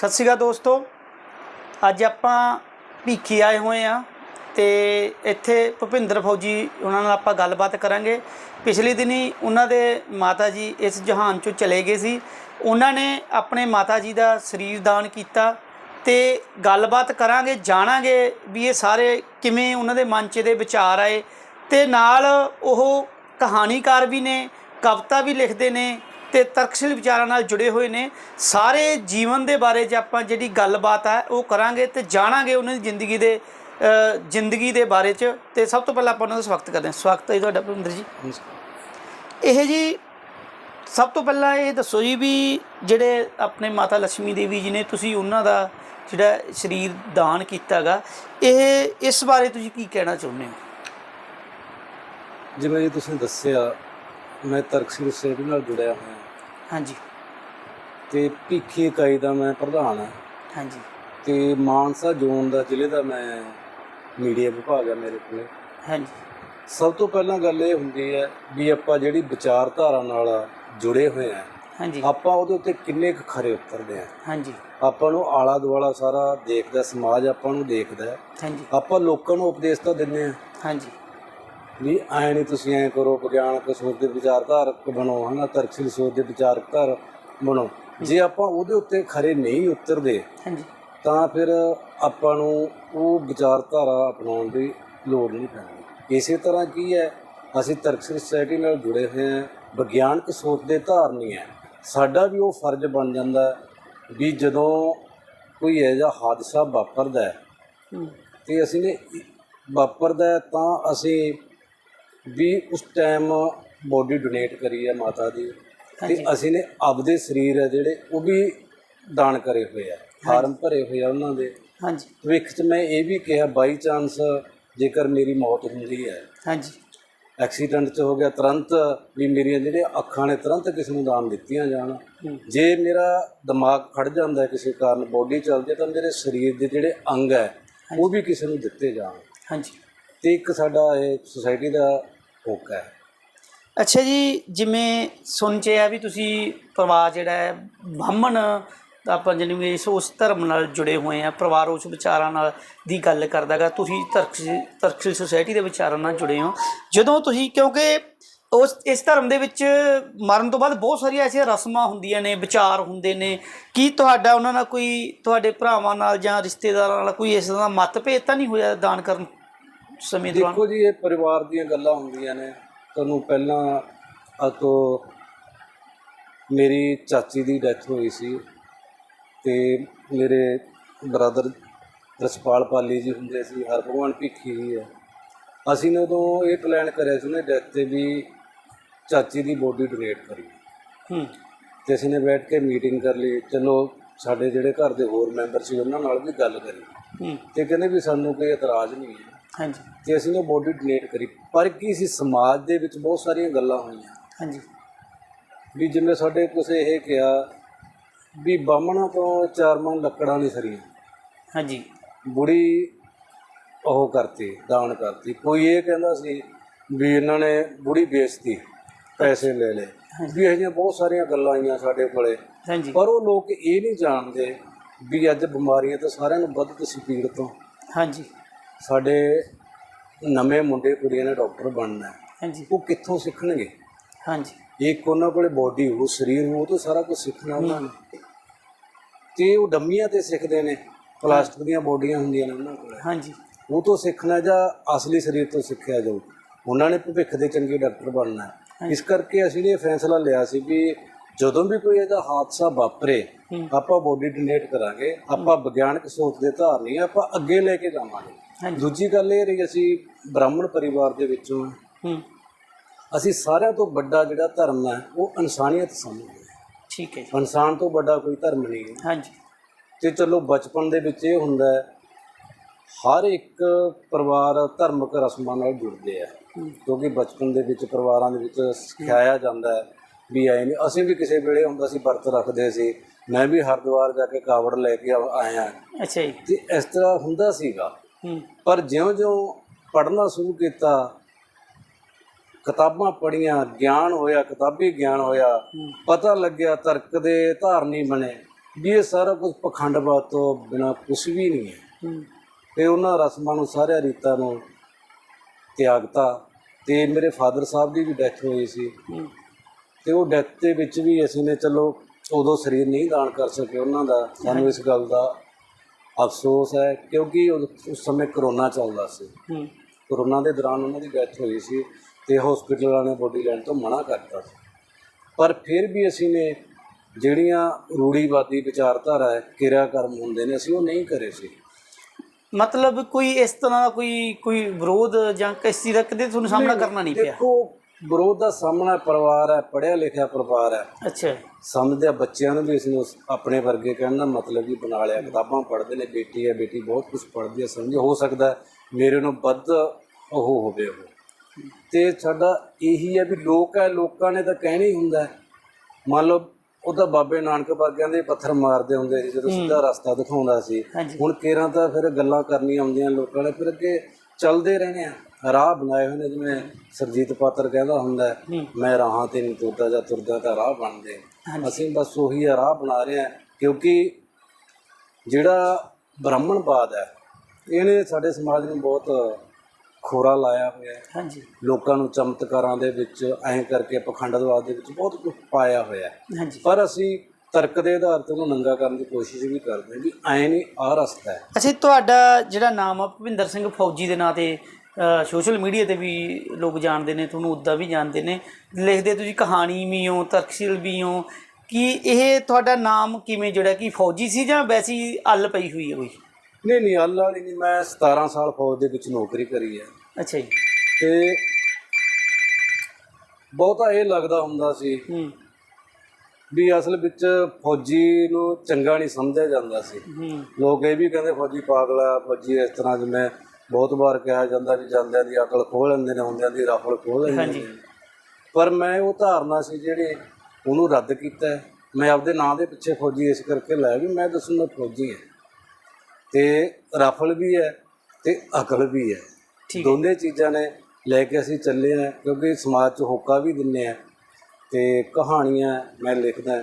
ਸਤਿ ਸ਼੍ਰੀ ਅਕਾਲ ਦੋਸਤੋ। ਅੱਜ ਆਪਾਂ ਭੀਖੀ ਆਏ ਹੋਏ ਆ ਤੇ ਇੱਥੇ ਭੁਪਿੰਦਰ ਫੌਜੀ ਉਹਨਾਂ ਨਾਲ ਆਪਾਂ ਗੱਲਬਾਤ ਕਰਾਂਗੇ। ਪਿਛਲੇ ਦਿਨੀ ਉਹਨਾਂ ਦੇ ਮਾਤਾ ਜੀ ਇਸ ਜਹਾਨ ਚੋਂ ਚਲੇ ਗਏ ਸੀ। ਉਹਨਾਂ ਨੇ ਆਪਣੇ ਮਾਤਾ ਜੀ ਦਾ ਸਰੀਰ ਦਾਨ ਕੀਤਾ ਤੇ ਗੱਲਬਾਤ ਕਰਾਂਗੇ, ਜਾਣਾਂਗੇ ਵੀ ਇਹ ਸਾਰੇ ਕਿਵੇਂ ਉਹਨਾਂ ਦੇ ਮਨ 'ਚ ਦੇ ਵਿਚਾਰ ਆਏ ਤੇ ਨਾਲ ਉਹ ਕਹਾਣੀਕਾਰ ਵੀ ਨੇ, ਕਵਿਤਾ ਵੀ ਲਿਖਦੇ ਨੇ ਤੇ ਤਰਕਸ਼ੀਲ ਵਿਚਾਰਾਂ ਨਾਲ ਜੁੜੇ ਹੋਏ ਨੇ। ਸਾਰੇ ਜੀਵਨ ਦੇ ਬਾਰੇ 'ਚ ਆਪਾਂ ਜਿਹੜੀ ਗੱਲਬਾਤ ਹੈ ਉਹ ਕਰਾਂਗੇ ਤੇ ਜਾਣਾਂਗੇ ਉਹਨਾਂ ਦੀ ਜ਼ਿੰਦਗੀ ਦੇ ਜ਼ਿੰਦਗੀ ਦੇ ਬਾਰੇ 'ਚ। ਤੇ ਸਭ ਤੋਂ ਪਹਿਲਾਂ ਆਪਾਂ ਉਹਨਾਂ ਦਾ ਸਵਾਗਤ ਕਰਦੇ ਹਾਂ। ਸਵਾਗਤ ਹੈ ਜੀ ਤੁਹਾਡਾ ਭਵਿੰਦਰ ਜੀ। ਇਹ ਜੀ, ਸਭ ਤੋਂ ਪਹਿਲਾਂ ਇਹ ਦੱਸੋ ਜੀ ਵੀ ਜਿਹੜੇ ਆਪਣੇ ਮਾਤਾ ਲక్ష్ਮੀ ਦੇਵੀ ਜੀ ਨੇ ਤੁਸੀਂ ਉਹਨਾਂ ਦਾ ਜਿਹੜਾ ਸਰੀਰ ਦਾਨ ਕੀਤਾਗਾ, ਇਹ ਇਸ ਬਾਰੇ ਤੁਸੀਂ ਕੀ ਕਹਿਣਾ ਚਾਹੁੰਦੇ ਹੋ? ਜਿਵੇਂ ਜੀ ਤੁਸੀਂ ਦੱਸਿਆ, ਮੈਂ ਤਰਕਸ਼ੀਲ ਸੇਵਾ ਨਾਲ ਜੁੜਿਆ ਹੋਇਆ। ਹਾਂਜੀ। ਤੇ ਭੀਖੀ ਇਕਾਈ ਦਾ ਮੈਂ ਪ੍ਰਧਾਨ ਹਾਂ। ਹਾਂਜੀ। ਤੇ ਮਾਨਸਾ ਜ਼ੋਨ ਦਾ ਜ਼ਿਲ੍ਹੇ ਦਾ ਮੈਂ ਮੀਡੀਆ ਵਿਭਾਗ ਹੈ ਮੇਰੇ ਕੋਲੇ। ਹਾਂਜੀ। ਸਭ ਤੋਂ ਪਹਿਲਾਂ ਗੱਲ ਇਹ ਹੁੰਦੀ ਹੈ ਵੀ ਆਪਾਂ ਜਿਹੜੀ ਵਿਚਾਰਧਾਰਾ ਨਾਲ ਜੁੜੇ ਹੋਏ ਆ ਹਾਂਜੀ। ਆਪਾਂ ਉਹਦੇ ਉੱਤੇ ਕਿੰਨੇ ਕੁ ਖਰੇ ਉਤਰਦੇ ਆ। ਹਾਂਜੀ। ਆਪਾਂ ਨੂੰ ਆਲਾ ਦੁਆਲਾ ਸਾਰਾ ਦੇਖਦਾ ਸਮਾਜ ਆਪਾਂ ਨੂੰ ਦੇਖਦਾ। ਹਾਂਜੀ। ਆਪਾਂ ਲੋਕਾਂ ਨੂੰ ਉਪਦੇਸ਼ ਤਾਂ ਦਿੰਦੇ ਆ। ਹਾਂਜੀ। ਵੀ ਐ ਨਹੀਂ ਤੁਸੀਂ ਐ ਕਰੋ ਵਿਗਿਆਨਕ ਸੋਚ ਦੇ ਵਿਚਾਰਧਾਰਕ ਬਣੋ ਹਨਾ ਤਰਕਸ਼ੀਲ ਸੋਚ ਦੇ ਵਿਚਾਰਧਾਰ ਬਣੋ। ਜੇ ਆਪਾਂ ਉਹਦੇ ਉੱਤੇ ਖਰੇ ਨਹੀਂ ਉਤਰਦੇ ਹਾਂਜੀ। ਤਾਂ ਫਿਰ ਆਪਾਂ ਨੂੰ ਉਹ ਵਿਚਾਰਧਾਰਾ ਅਪਣਾਉਣ ਦੀ ਲੋੜ ਨਹੀਂ ਪੈਂਦੀ। ਇਸੇ ਤਰ੍ਹਾਂ ਕੀ ਹੈ ਅਸੀਂ ਤਰਕਸ਼ੀਲ ਸੋਸਾਇਟੀ ਨਾਲ ਜੁੜੇ ਹੋਏ ਹਾਂ ਵਿਗਿਆਨਕ ਸੋਚ ਦੇ ਧਾਰਨੀ ਹੈ। ਸਾਡਾ ਵੀ ਉਹ ਫਰਜ਼ ਬਣ ਜਾਂਦਾ ਹੈ ਵੀ ਜਦੋਂ ਕੋਈ ਇਹੋ ਜਿਹਾ ਹਾਦਸਾ ਵਾਪਰਦਾ ਹੈ ਤੇ ਅਸੀਂ ਨੇ ਵਾਪਰਦਾ ਤਾਂ ਅਸੀਂ ਵੀ ਉਸ ਟਾਈਮ ਬੋਡੀ ਡੋਨੇਟ ਕਰੀ ਹੈ ਮਾਤਾ ਦੀ ਤੇ ਹਾਂਜੀ। ਅਸੀਂ ਨੇ ਆਪਦੇ ਸਰੀਰ ਹੈ ਜਿਹੜੇ ਉਹ ਵੀ ਦਾਨ ਕਰੇ ਹੋਏ ਆ ਫਾਰਮ ਭਰੇ ਹੋਏ ਆ ਉਹਨਾਂ ਦੇ। ਹਾਂਜੀ। ਭਵਿੱਖ 'ਚ ਮੈਂ ਇਹ ਵੀ ਕਿਹਾ ਬਾਈ ਚਾਂਸ ਜੇਕਰ ਮੇਰੀ ਮੌਤ ਹੁੰਦੀ ਹੈ ਹਾਂਜੀ। ਐਕਸੀਡੈਂਟ 'ਚ ਹੋ ਗਿਆ ਤੁਰੰਤ ਵੀ ਮੇਰੀਆਂ ਜਿਹੜੀਆਂ ਅੱਖਾਂ ਨੇ ਤੁਰੰਤ ਕਿਸੇ ਨੂੰ ਦਾਨ ਦਿੱਤੀਆਂ ਜਾਣ। ਹੂੰ, ਜੇ ਮੇਰਾ ਦਿਮਾਗ ਖੜ ਜਾਂਦਾ ਹੈ ਕਿਸੇ ਕਾਰਨ ਬੋਡੀ ਚੱਲਦੀ ਹੈ ਤਾਂ ਮੇਰੇ ਸਰੀਰ ਦੇ ਜਿਹੜੇ ਅੰਗ ਹੈ ਉਹ ਵੀ ਕਿਸੇ ਨੂੰ ਦਿੱਤੇ ਜਾਣ। ਹਾਂਜੀ। ਤੇ ਇੱਕ ਸਾਡਾ ਇਹ ਸੁਸਾਇਟੀ ਦਾ ਹੋਕਾ ਹੈ। ਅੱਛਾ ਜੀ, ਜਿਵੇਂ ਸੁਣ ਚ ਆ ਵੀ ਤੁਸੀਂ ਪਰਿਵਾਰ ਜਿਹੜਾ ਹੈ, ਬ੍ਰਾਹਮਣ ਦਾ ਆਪਾਂ ਜਿਵੇਂ ਇਸ ਉਸ ਧਰਮ ਨਾਲ ਜੁੜੇ ਹੋਏ ਆ, ਪਰਿਵਾਰ ਉਸ ਵਿਚਾਰਾਂ ਨਾਲ ਦੀ ਗੱਲ ਕਰਦਾਗਾ ਤੁਸੀਂ ਤਰਕਸ਼ੀ ਤਰਕਸ਼ੀਲ ਸੁਸਾਇਟੀ ਦੇ ਵਿਚਾਰਾਂ ਨਾਲ ਜੁੜੇ ਹੋ। ਜਦੋਂ ਤੁਸੀਂ ਕਿਉਂਕਿ ਉਸ ਇਸ ਧਰਮ ਦੇ ਵਿੱਚ ਮਰਨ ਤੋਂ ਬਾਅਦ ਬਹੁਤ ਸਾਰੀਆਂ ਐਸੀਆਂ ਰਸਮਾਂ ਹੁੰਦੀਆਂ ਨੇ, ਵਿਚਾਰ ਹੁੰਦੇ ਨੇ। ਕੀ ਤੁਹਾਡਾ ਉਹਨਾਂ ਨਾਲ ਕੋਈ ਤੁਹਾਡੇ ਭਰਾਵਾਂ ਨਾਲ ਜਾਂ ਰਿਸ਼ਤੇਦਾਰਾਂ ਨਾਲ ਕੋਈ ਇਸ ਤਰ੍ਹਾਂ ਦਾ ਮਤਭੇਦ ਤਾਂ ਨਹੀਂ ਹੋਇਆ ਦਾਨ ਕਰਨ? ਸਮੇਂ ਦੌਰਾਨ? ਦੇਖੋ ਜੀ ਇਹ ਪਰਿਵਾਰ ਦੀਆਂ ਗੱਲਾਂ ਹੁੰਦੀਆਂ ਨੇ। ਤੁਹਾਨੂੰ ਪਹਿਲਾਂ ਆ ਤੋਂ ਮੇਰੀ ਚਾਚੀ ਦੀ ਡੈਥ ਹੋਈ ਸੀ ਤੇ ਮੇਰੇ ਬ੍ਰਦਰ ਰਸਪਾਲ ਪਾਲੀ ਜੀ ਹੁੰਦੇ ਸੀ ਹਰ ਭਗਵਾਨ ਭਿੱਖੀ ਜੀ ਹੈ। ਅਸੀਂ ਨੇ ਉਦੋਂ ਇਹ ਪਲਾਨ ਕਰਿਆ ਸੀ ਉਹਨੇ ਡੈਥ ਤੇ ਵੀ ਚਾਚੀ ਦੀ ਬੋਡੀ ਡੋਨੇਟ ਕਰੀ। ਹੂੰ। ਤੇ ਅਸੀਂ ਨੇ ਬੈਠ ਕੇ ਮੀਟਿੰਗ ਕਰ ਲਈ। ਚਲੋ ਸਾਡੇ ਜਿਹੜੇ ਘਰ ਦੇ ਹੋਰ ਮੈਂਬਰ ਸੀ ਉਹਨਾਂ ਨਾਲ ਵੀ ਗੱਲ ਕਰੀ। ਹੂੰ। ਤੇ ਕਹਿੰਦੇ ਵੀ ਸਾਨੂੰ ਕੋਈ ਇਤਰਾਜ਼ ਨਹੀਂ ਹੈ ਹਾਂਜੀ। ਤੇ ਅਸੀਂ ਨੇ ਬੋਡੀ ਡੋਨੇਟ ਕਰੀ ਪਰ ਕੀ ਸੀ ਸਮਾਜ ਦੇ ਵਿੱਚ ਬਹੁਤ ਸਾਰੀਆਂ ਗੱਲਾਂ ਹੋਈਆਂ। ਹਾਂਜੀ। ਵੀ ਜਿਵੇਂ ਸਾਡੇ ਕਿਸੇ ਇਹ ਕਿਹਾ ਵੀ ਬਾਹਮਣਾ ਤੋਂ ਚਾਰ ਮਣ ਲੱਕੜਾਂ ਨਹੀਂ ਸਰੀਆਂ। ਹਾਂਜੀ। ਬੁੜੀ ਉਹ ਕਰਤੀ ਦਾਨ ਕਰਤੀ। ਕੋਈ ਇਹ ਕਹਿੰਦਾ ਸੀ ਵੀ ਇਹਨਾਂ ਨੇ ਬੁੜੀ ਵੇਚਤੀ ਪੈਸੇ ਲੈ ਲਏ। ਵੀ ਇਹ ਜਿਹੀਆਂ ਬਹੁਤ ਸਾਰੀਆਂ ਗੱਲਾਂ ਆਈਆਂ ਸਾਡੇ ਕੋਲੇ। ਹਾਂਜੀ। ਪਰ ਉਹ ਲੋਕ ਇਹ ਨਹੀਂ ਜਾਣਦੇ ਵੀ ਅੱਜ ਬਿਮਾਰੀਆਂ ਤਾਂ ਸਾਰਿਆਂ ਨੂੰ ਵੱਧ ਤਸਵੀਰ ਤੋਂ। ਹਾਂਜੀ। ਸਾਡੇ ਨਵੇਂ ਮੁੰਡੇ ਕੁੜੀਆਂ ਨੇ ਡਾਕਟਰ ਬਣਨਾ ਹੈ। ਹਾਂਜੀ। ਉਹ ਕਿੱਥੋਂ ਸਿੱਖਣਗੇ? ਹਾਂਜੀ। ਇੱਕ ਉਹਨਾਂ ਕੋਲੇ ਬੋਡੀ ਹੋ ਸਰੀਰ ਹੋ ਉਹ ਤੋਂ ਸਾਰਾ ਕੁਝ ਸਿੱਖਣਾ ਉਹਨਾਂ ਨੇ। ਤੇ ਉਹ ਡੰਮੀਆਂ ਤੇ ਸਿੱਖਦੇ ਨੇ ਪਲਾਸਟਿਕ ਦੀਆਂ ਬੋਡੀਆਂ ਹੁੰਦੀਆਂ ਨੇ ਉਹਨਾਂ ਕੋਲੇ। ਹਾਂਜੀ। ਉਹ ਤੋਂ ਸਿੱਖਣਾ ਜਾਂ ਅਸਲੀ ਸਰੀਰ ਤੋਂ ਸਿੱਖਿਆ ਜਾਊ। ਉਹਨਾਂ ਨੇ ਭਵਿੱਖ ਦੇ ਚੰਗੇ ਡਾਕਟਰ ਬਣਨਾ ਹੈ। ਇਸ ਕਰਕੇ ਅਸੀਂ ਨੇ ਇਹ ਫੈਸਲਾ ਲਿਆ ਸੀ ਵੀ ਜਦੋਂ ਵੀ ਕੋਈ ਇਹਦਾ ਹਾਦਸਾ ਵਾਪਰੇ। ਆਪਾਂ ਬੋਡੀ ਡੋਨੇਟ ਕਰਾਂਗੇ। ਆਪਾਂ ਵਿਗਿਆਨਕ ਸੋਚ ਦੇ ਧਾਰਨੀ ਆ ਆਪਾਂ ਅੱਗੇ ਲੈ ਕੇ ਜਾਵਾਂਗੇ। ਹਾਂਜੀ। ਦੂਜੀ ਗੱਲ ਇਹ ਰਹੀ ਅਸੀਂ ਬ੍ਰਾਹਮਣ ਪਰਿਵਾਰ ਦੇ ਵਿੱਚੋਂ ਹਾਂ। ਅਸੀਂ ਸਾਰਿਆਂ ਤੋਂ ਵੱਡਾ ਜਿਹੜਾ ਧਰਮ ਹੈ ਉਹ ਇਨਸਾਨੀਅਤ ਸਮਝਦੇ ਹਾਂ। ਠੀਕ ਹੈ ਜੀ। ਇਨਸਾਨ ਤੋਂ ਵੱਡਾ ਕੋਈ ਧਰਮ ਨਹੀਂ ਹੈ। ਹਾਂਜੀ। ਤੇ ਚਲੋ ਬਚਪਨ ਦੇ ਵਿੱਚ ਇਹ ਹੁੰਦਾ ਹੈ ਹਰ ਇੱਕ ਪਰਿਵਾਰ ਧਾਰਮਿਕ ਰਸਮਾਂ ਨਾਲ ਜੁੜਦੇ ਆ। ਹੂੰ। ਕਿਉਂਕਿ ਬਚਪਨ ਦੇ ਵਿੱਚ ਪਰਿਵਾਰਾਂ ਦੇ ਵਿੱਚ ਸਿਖਾਇਆ ਜਾਂਦਾ ਹੈ ਵੀ ਐ ਨਹੀਂ ਅਸੀਂ ਵੀ ਕਿਸੇ ਵੇਲੇ ਹੁੰਦਾ ਸੀ ਵਰਤ ਰੱਖਦੇ ਸੀ ਮੈਂ ਵੀ ਹਰਿਦੁਆਰ ਜਾ ਕੇ ਕਾਵੜ ਲੈ ਕੇ ਆ- ਆਇਆ। ਅੱਛਾ ਜੀ। ਤੇ ਇਸ ਤਰ੍ਹਾਂ ਹੁੰਦਾ ਸੀਗਾ। ਪਰ ਜਿਉਂ-ਜਿਉਂ ਪੜ੍ਹਨਾ ਸ਼ੁਰੂ ਕੀਤਾ ਕਿਤਾਬਾਂ ਪੜ੍ਹੀਆਂ ਗਿਆਨ ਹੋਇਆ ਕਿਤਾਬੀ ਗਿਆਨ ਹੋਇਆ। ਪਤਾ ਲੱਗਿਆ ਤਰਕ ਦੇ ਧਾਰਨੀ ਬਣੇ ਵੀ ਇਹ ਸਾਰਾ ਕੁਝ ਪਖੰਡਵਾਦ ਤੋਂ ਬਿਨਾ ਕੁਝ ਵੀ ਨਹੀਂ ਹੈ। ਤੇ ਉਹਨਾਂ ਰਸਮਾਂ ਨੂੰ ਸਾਰਿਆਂ ਰੀਤਾਂ ਨੂੰ ਤਿਆਗਤਾ ਤੇ ਮੇਰੇ ਫਾਦਰ ਸਾਹਿਬ ਦੀ ਵੀ ਡੈਥ ਹੋਈ ਸੀ। ਤੇ ਉਹ ਡੈਥ ਦੇ ਵਿੱਚ ਵੀ ਅਸੀਂ ਨੇ ਚਲੋ ਉਦੋਂ ਸਰੀਰ ਨਹੀਂ ਦਾਨ ਕਰ ਸਕੇ ਉਹਨਾਂ ਦਾ ਸਾਨੂੰ ਇਸ ਗੱਲ ਦਾ ਅਫਸੋਸ ਹੈ ਕਿਉਂਕਿ ਉਸ ਸਮੇਂ ਕਰੋਨਾ ਚੱਲਦਾ ਸੀ। ਹੂੰ। ਕਰੋਨਾ ਦੇ ਦੌਰਾਨ ਉਹਨਾਂ ਦੀ ਡੈਥ ਹੋਈ ਸੀ ਤੇ ਹਸਪੀਟਲ ਵਾਲਿਆਂ ਨੇ ਬੋਡੀ ਲੈਣ ਤੋਂ ਮਨਾ ਕਰਤਾ ਸੀ। ਪਰ ਫਿਰ ਵੀ ਅਸੀਂ ਨੇ ਜਿਹੜੀਆਂ ਰੂੜੀਵਾਦੀ ਵਿਚਾਰਧਾਰਾ ਹੈ ਕਿਰਿਆ ਕਰਮ ਹੁੰਦੇ ਨੇ ਅਸੀਂ ਉਹ ਨਹੀਂ ਕਰੇ ਸੀ। ਮਤਲਬ ਕੋਈ ਇਸ ਤਰ੍ਹਾਂ ਦਾ ਕੋਈ ਕੋਈ ਵਿਰੋਧ ਜਾਂ ਕਿਸ ਚੀਜ਼ ਦਾ ਤੁਹਾਨੂੰ ਸਾਹਮਣਾ ਕਰਨਾ ਨਹੀਂ ਪਿਆ? ਦੇਖੋ ਵਿਰੋਧ ਦਾ ਸਾਹਮਣਾ ਪਰਿਵਾਰ ਹੈ ਪੜ੍ਹਿਆ ਲਿਖਿਆ ਪਰਿਵਾਰ ਹੈ। ਅੱਛਾ। ਸਮਝਦੇ ਆ ਬੱਚਿਆਂ ਨੂੰ ਵੀ ਇਸ ਨੂੰ ਆਪਣੇ ਵਰਗੇ ਕਹਿਣ ਦਾ ਮਤਲਬ ਹੀ ਬਣਾ ਲਿਆ। ਕਿਤਾਬਾਂ ਪੜ੍ਹਦੇ ਨੇ ਬੇਟੀ ਹੈ ਬੇਟੀ ਬਹੁਤ ਕੁਝ ਪੜ੍ਹਦੀ ਹੈ ਸਮਝ ਹੋ ਸਕਦਾ ਮੇਰੇ ਨੂੰ ਵੱਧ ਉਹ ਹੋਵੇ ਉਹ। ਤੇ ਸਾਡਾ ਇਹੀ ਹੈ ਵੀ ਲੋਕ ਹੈ ਲੋਕਾਂ ਨੇ ਤਾਂ ਕਹਿਣਾ ਹੀ ਹੁੰਦਾ। ਮੰਨ ਲਓ ਉਹ ਤਾਂ ਬਾਬੇ ਨਾਨਕ ਵਰਗਿਆਂ ਦੇ ਪੱਥਰ ਮਾਰਦੇ ਹੁੰਦੇ ਸੀ ਜਦੋਂ ਸਿੱਧਾ ਰਸਤਾ ਦਿਖਾਉਂਦਾ ਸੀ। ਹੁਣ ਕੇਰਾਂ ਤਾਂ ਫਿਰ ਗੱਲਾਂ ਕਰਨੀਆਂ ਆਉਂਦੀਆਂ ਲੋਕਾਂ ਨੇ ਫਿਰ ਅੱਗੇ ਚੱਲਦੇ ਰਹਿਣੇ ਆ। ਰਾਹ ਬਣਾਏ ਹੋਏ ਨੇ ਜਿਵੇਂ ਸਰਜੀਤ ਪਾਤਰ ਕਹਿੰਦਾ ਹੁੰਦਾ ਹੈ, ਹੂੰ। ਮੈਂ ਰਾਹਾਂ ਤੇ ਨਹੀਂ ਤੁਰਦਾ ਜਾਂ ਤੁਰਦਾ ਤਾਂ ਰਾਹ ਬਣਦੇ। ਅਸੀਂ ਬਸ ਉਹੀ ਆ ਰਾਹ ਬਣਾ ਰਹੇ ਆ ਕਿਉਂਕਿ ਜਿਹੜਾ ਬ੍ਰਾਹਮਣਵਾਦ ਹੈ ਇਹਨੇ ਸਾਡੇ ਸਮਾਜ ਨੂੰ ਬਹੁਤ ਖੋਰਾ ਲਾਇਆ ਹੋਇਆ ਹੈ। ਹਾਂਜੀ। ਲੋਕਾਂ ਨੂੰ ਚਮਤਕਾਰਾਂ ਦੇ ਵਿੱਚ ਐਂ ਕਰਕੇ ਪਖੰਡਵਾਦ ਦੇ ਵਿੱਚ ਬਹੁਤ ਕੁਝ ਪਾਇਆ ਹੋਇਆ ਹੈ। ਹਾਂਜੀ। ਪਰ ਅਸੀਂ ਤਰਕ ਦੇ ਆਧਾਰ ਤੇ ਉਹਨੂੰ ਨੰਗਾ ਕਰਨ ਦੀ ਕੋਸ਼ਿਸ਼ ਵੀ ਕਰਦੇ ਹਾਂ ਵੀ ਐਂ ਨਹੀਂ ਆਹ ਰਸਤਾ ਹੈ। ਅੱਛਾ ਜੀ, ਤੁਹਾਡਾ ਜਿਹੜਾ ਨਾਮ ਆ ਭੁਪਿੰਦਰ ਸਿੰਘ ਫੌਜੀ ਦੇ ਨਾਂ ਤੇ ਸੋਸ਼ਲ ਮੀਡੀਆ ਤੇ ਵੀ ਲੋਕ ਜਾਣਦੇ ਨੇ ਤੁਹਾਨੂੰ ਉੱਦਾਂ ਵੀ ਜਾਣਦੇ ਨੇ। ਲਿਖਦੇ ਤੁਸੀਂ ਕਹਾਣੀ ਵੀ ਹੋ ਤਰਕਸ਼ੀਲ ਵੀ ਹੋ ਕਿ ਇਹ ਤੁਹਾਡਾ ਨਾਮ ਕਿਵੇਂ ਜਿਹੜਾ ਕਿ ਫੌਜੀ ਸੀ ਜਾਂ ਵੈਸੀ ਅੱਲ ਪਈ ਹੋਈ ਹੈ ਕੋਈ? ਨਹੀਂ ਨਹੀਂ ਅੱਲ ਵਾਲੀ ਨਹੀਂ ਮੈਂ 17 ਸਾਲ ਫੌਜ ਦੇ ਵਿੱਚ ਨੌਕਰੀ ਕਰੀ ਹੈ। ਅੱਛਾ ਜੀ। ਤੇ ਬਹੁਤਾ ਇਹ ਲੱਗਦਾ ਹੁੰਦਾ ਸੀ ਹੂੰ। ਵੀ ਅਸਲ ਵਿੱਚ ਫੌਜੀ ਨੂੰ ਚੰਗਾ ਨਹੀਂ ਸਮਝਿਆ ਜਾਂਦਾ ਸੀ। ਲੋਕ ਇਹ ਵੀ ਕਹਿੰਦੇ ਫੌਜੀ ਪਾਗਲ ਆ ਫੌਜੀ ਇਸ ਤਰ੍ਹਾਂ ਜਿਵੇਂ ਬਹੁਤ ਵਾਰ ਕਿਹਾ ਜਾਂਦਾ ਵੀ ਜਾਂਦਿਆਂ ਦੀ ਅਕਲ ਖੋਹ ਲੈਂਦੇ ਨੇ ਹੁੰਦਿਆਂ ਦੀ ਰਫਲ ਖੋਹ ਲੈਂਦੇ ਹਾਂਜੀ। ਪਰ ਮੈਂ ਉਹ ਧਾਰਨਾ ਸੀ ਜਿਹੜੇ ਉਹਨੂੰ ਰੱਦ ਕੀਤਾ। ਮੈਂ ਆਪਦੇ ਨਾਂ ਦੇ ਪਿੱਛੇ ਫੌਜੀ ਇਸ ਕਰਕੇ ਲਾਇਆ ਵੀ ਮੈਂ ਦੱਸੂ ਮੈਂ ਫੌਜੀ ਹਾਂ ਤੇ ਰਫਲ ਵੀ ਹੈ ਤੇ ਅਕਲ ਵੀ ਹੈ ਦੋਨੇ ਚੀਜ਼ਾਂ ਨੇ ਲੈ ਕੇ ਅਸੀਂ ਚੱਲੇ ਆ ਕਿਉਂਕਿ ਸਮਾਜ 'ਚ ਹੋਕਾ ਵੀ ਦਿੰਨੇ ਆ ਤੇ ਕਹਾਣੀਆਂ ਮੈਂ ਲਿਖਦਾ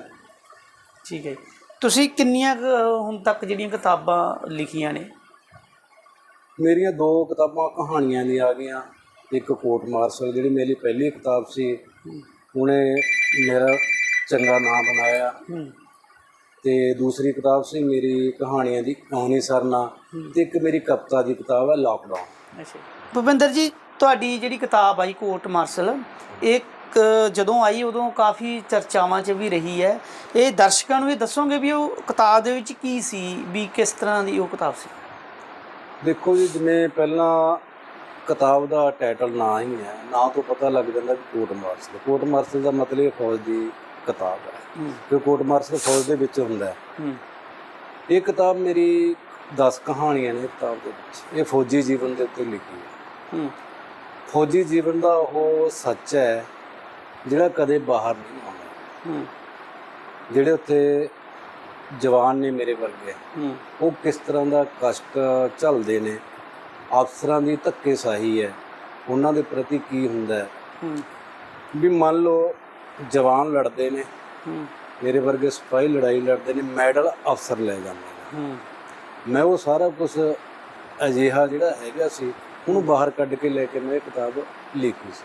ਠੀਕ ਹੈ। ਤੁਸੀਂ ਕਿੰਨੀਆਂ ਹੁਣ ਤੱਕ ਜਿਹੜੀਆਂ ਕਿਤਾਬਾਂ ਲਿਖੀਆਂ ਨੇ ਮੇਰੀਆਂ ਦੋ ਕਿਤਾਬਾਂ ਕਹਾਣੀਆਂ ਦੀਆਂ ਆ ਗਈਆਂ। ਇੱਕ ਕੋਟ ਮਾਰਸ਼ਲ ਜਿਹੜੀ ਮੇਰੀ ਪਹਿਲੀ ਕਿਤਾਬ ਸੀ। ਉਹਨੇ ਮੇਰਾ ਚੰਗਾ ਨਾਮ ਬਣਾਇਆ। ਤੇ ਦੂਸਰੀ ਕਿਤਾਬ ਸੀ ਮੇਰੀ ਕਹਾਣੀਆਂ ਦੀ ਕਹਾਣੀ ਸਰਨਾ। ਤੇ ਇੱਕ ਮੇਰੀ ਕਵਿਤਾ ਦੀ ਕਿਤਾਬ ਹੈ ਲਾਕਡਾਊਨ ਅੱਛਾ। ਭੁਪਿੰਦਰ ਜੀ ਤੁਹਾਡੀ ਜਿਹੜੀ ਕਿਤਾਬ ਆਈ ਕੋਰਟ ਮਾਰਸ਼ਲ ਇੱਕ ਜਦੋਂ ਆਈ ਉਦੋਂ ਕਾਫੀ ਚਰਚਾਵਾਂ 'ਚ ਵੀ ਰਹੀ ਹੈ। ਇਹ ਦਰਸ਼ਕਾਂ ਨੂੰ ਇਹ ਦੱਸੋਗੇ ਵੀ ਉਹ ਕਿਤਾਬ ਦੇ ਵਿੱਚ ਕੀ ਸੀ ਵੀ ਕਿਸ ਤਰ੍ਹਾਂ ਦੀ ਉਹ ਕਿਤਾਬ ਸੀ? ਦੇਖੋ ਜੀ ਜਿਵੇਂ ਪਹਿਲਾਂ ਕਿਤਾਬ ਦਾ ਟਾਈਟਲ ਨਾ ਹੀ ਹੈ ਨਾਂ ਤੋਂ ਪਤਾ ਲੱਗ ਜਾਂਦਾ ਵੀ ਕੋਟ ਮਾਰਸ਼ਲ ਕੋਟ ਮਾਰਸ਼ਲ ਦਾ ਮਤਲਬ ਇਹ ਫੌਜ ਦੀ ਕਿਤਾਬ ਹੈ। ਕਿ ਕੋਟ ਮਾਰਸ਼ਲ ਫੌਜ ਦੇ ਵਿੱਚ ਹੁੰਦਾ ਹੈ। ਇਹ ਕਿਤਾਬ ਮੇਰੀ 10 ਕਹਾਣੀਆਂ ਨੇ ਕਿਤਾਬ ਦੇ ਵਿੱਚ। ਇਹ ਫੌਜੀ ਜੀਵਨ ਦੇ ਉੱਤੇ ਲਿਖੀ ਹੈ। ਫੌਜੀ ਜੀਵਨ ਦਾ ਉਹ ਸੱਚ ਹੈ ਜਿਹੜਾ ਕਦੇ ਬਾਹਰ ਨਹੀਂ ਆਉਂਦਾ। ਜਿਹੜੇ ਉੱਥੇ ਜਵਾਨ ਨੇ ਮੇਰੇ ਵਰਗੇ। ਉਹ ਕਿਸ ਤਰ੍ਹਾਂ ਦਾ ਕਸ਼ਟ ਝੱਲਦੇ ਨੇ ਅਫਸਰਾਂ ਦੀ ਧੱਕੇਸ਼ਾਹੀ ਹੈ ਉਹਨਾਂ ਦੇ ਪ੍ਰਤੀ ਕੀ ਹੁੰਦਾ ਵੀ ਮੰਨ ਲਓ ਜਵਾਨ ਲੜਦੇ ਨੇ ਮੇਰੇ ਵਰਗੇ ਸਿਪਾਹੀ ਲੜਾਈ ਲੜਦੇ ਨੇ ਮੈਡਲ ਅਫਸਰ ਲੈ ਜਾਂਦੇ ਨੇ। ਮੈਂ ਉਹ ਸਾਰਾ ਕੁਝ ਅਜਿਹਾ ਜਿਹੜਾ ਹੈਗਾ ਸੀ ਉਹਨੂੰ ਬਾਹਰ ਕੱਢ ਕੇ ਲੈ ਕੇ ਮੈਂ ਇਹ ਕਿਤਾਬ ਲਿਖੀ ਸੀ।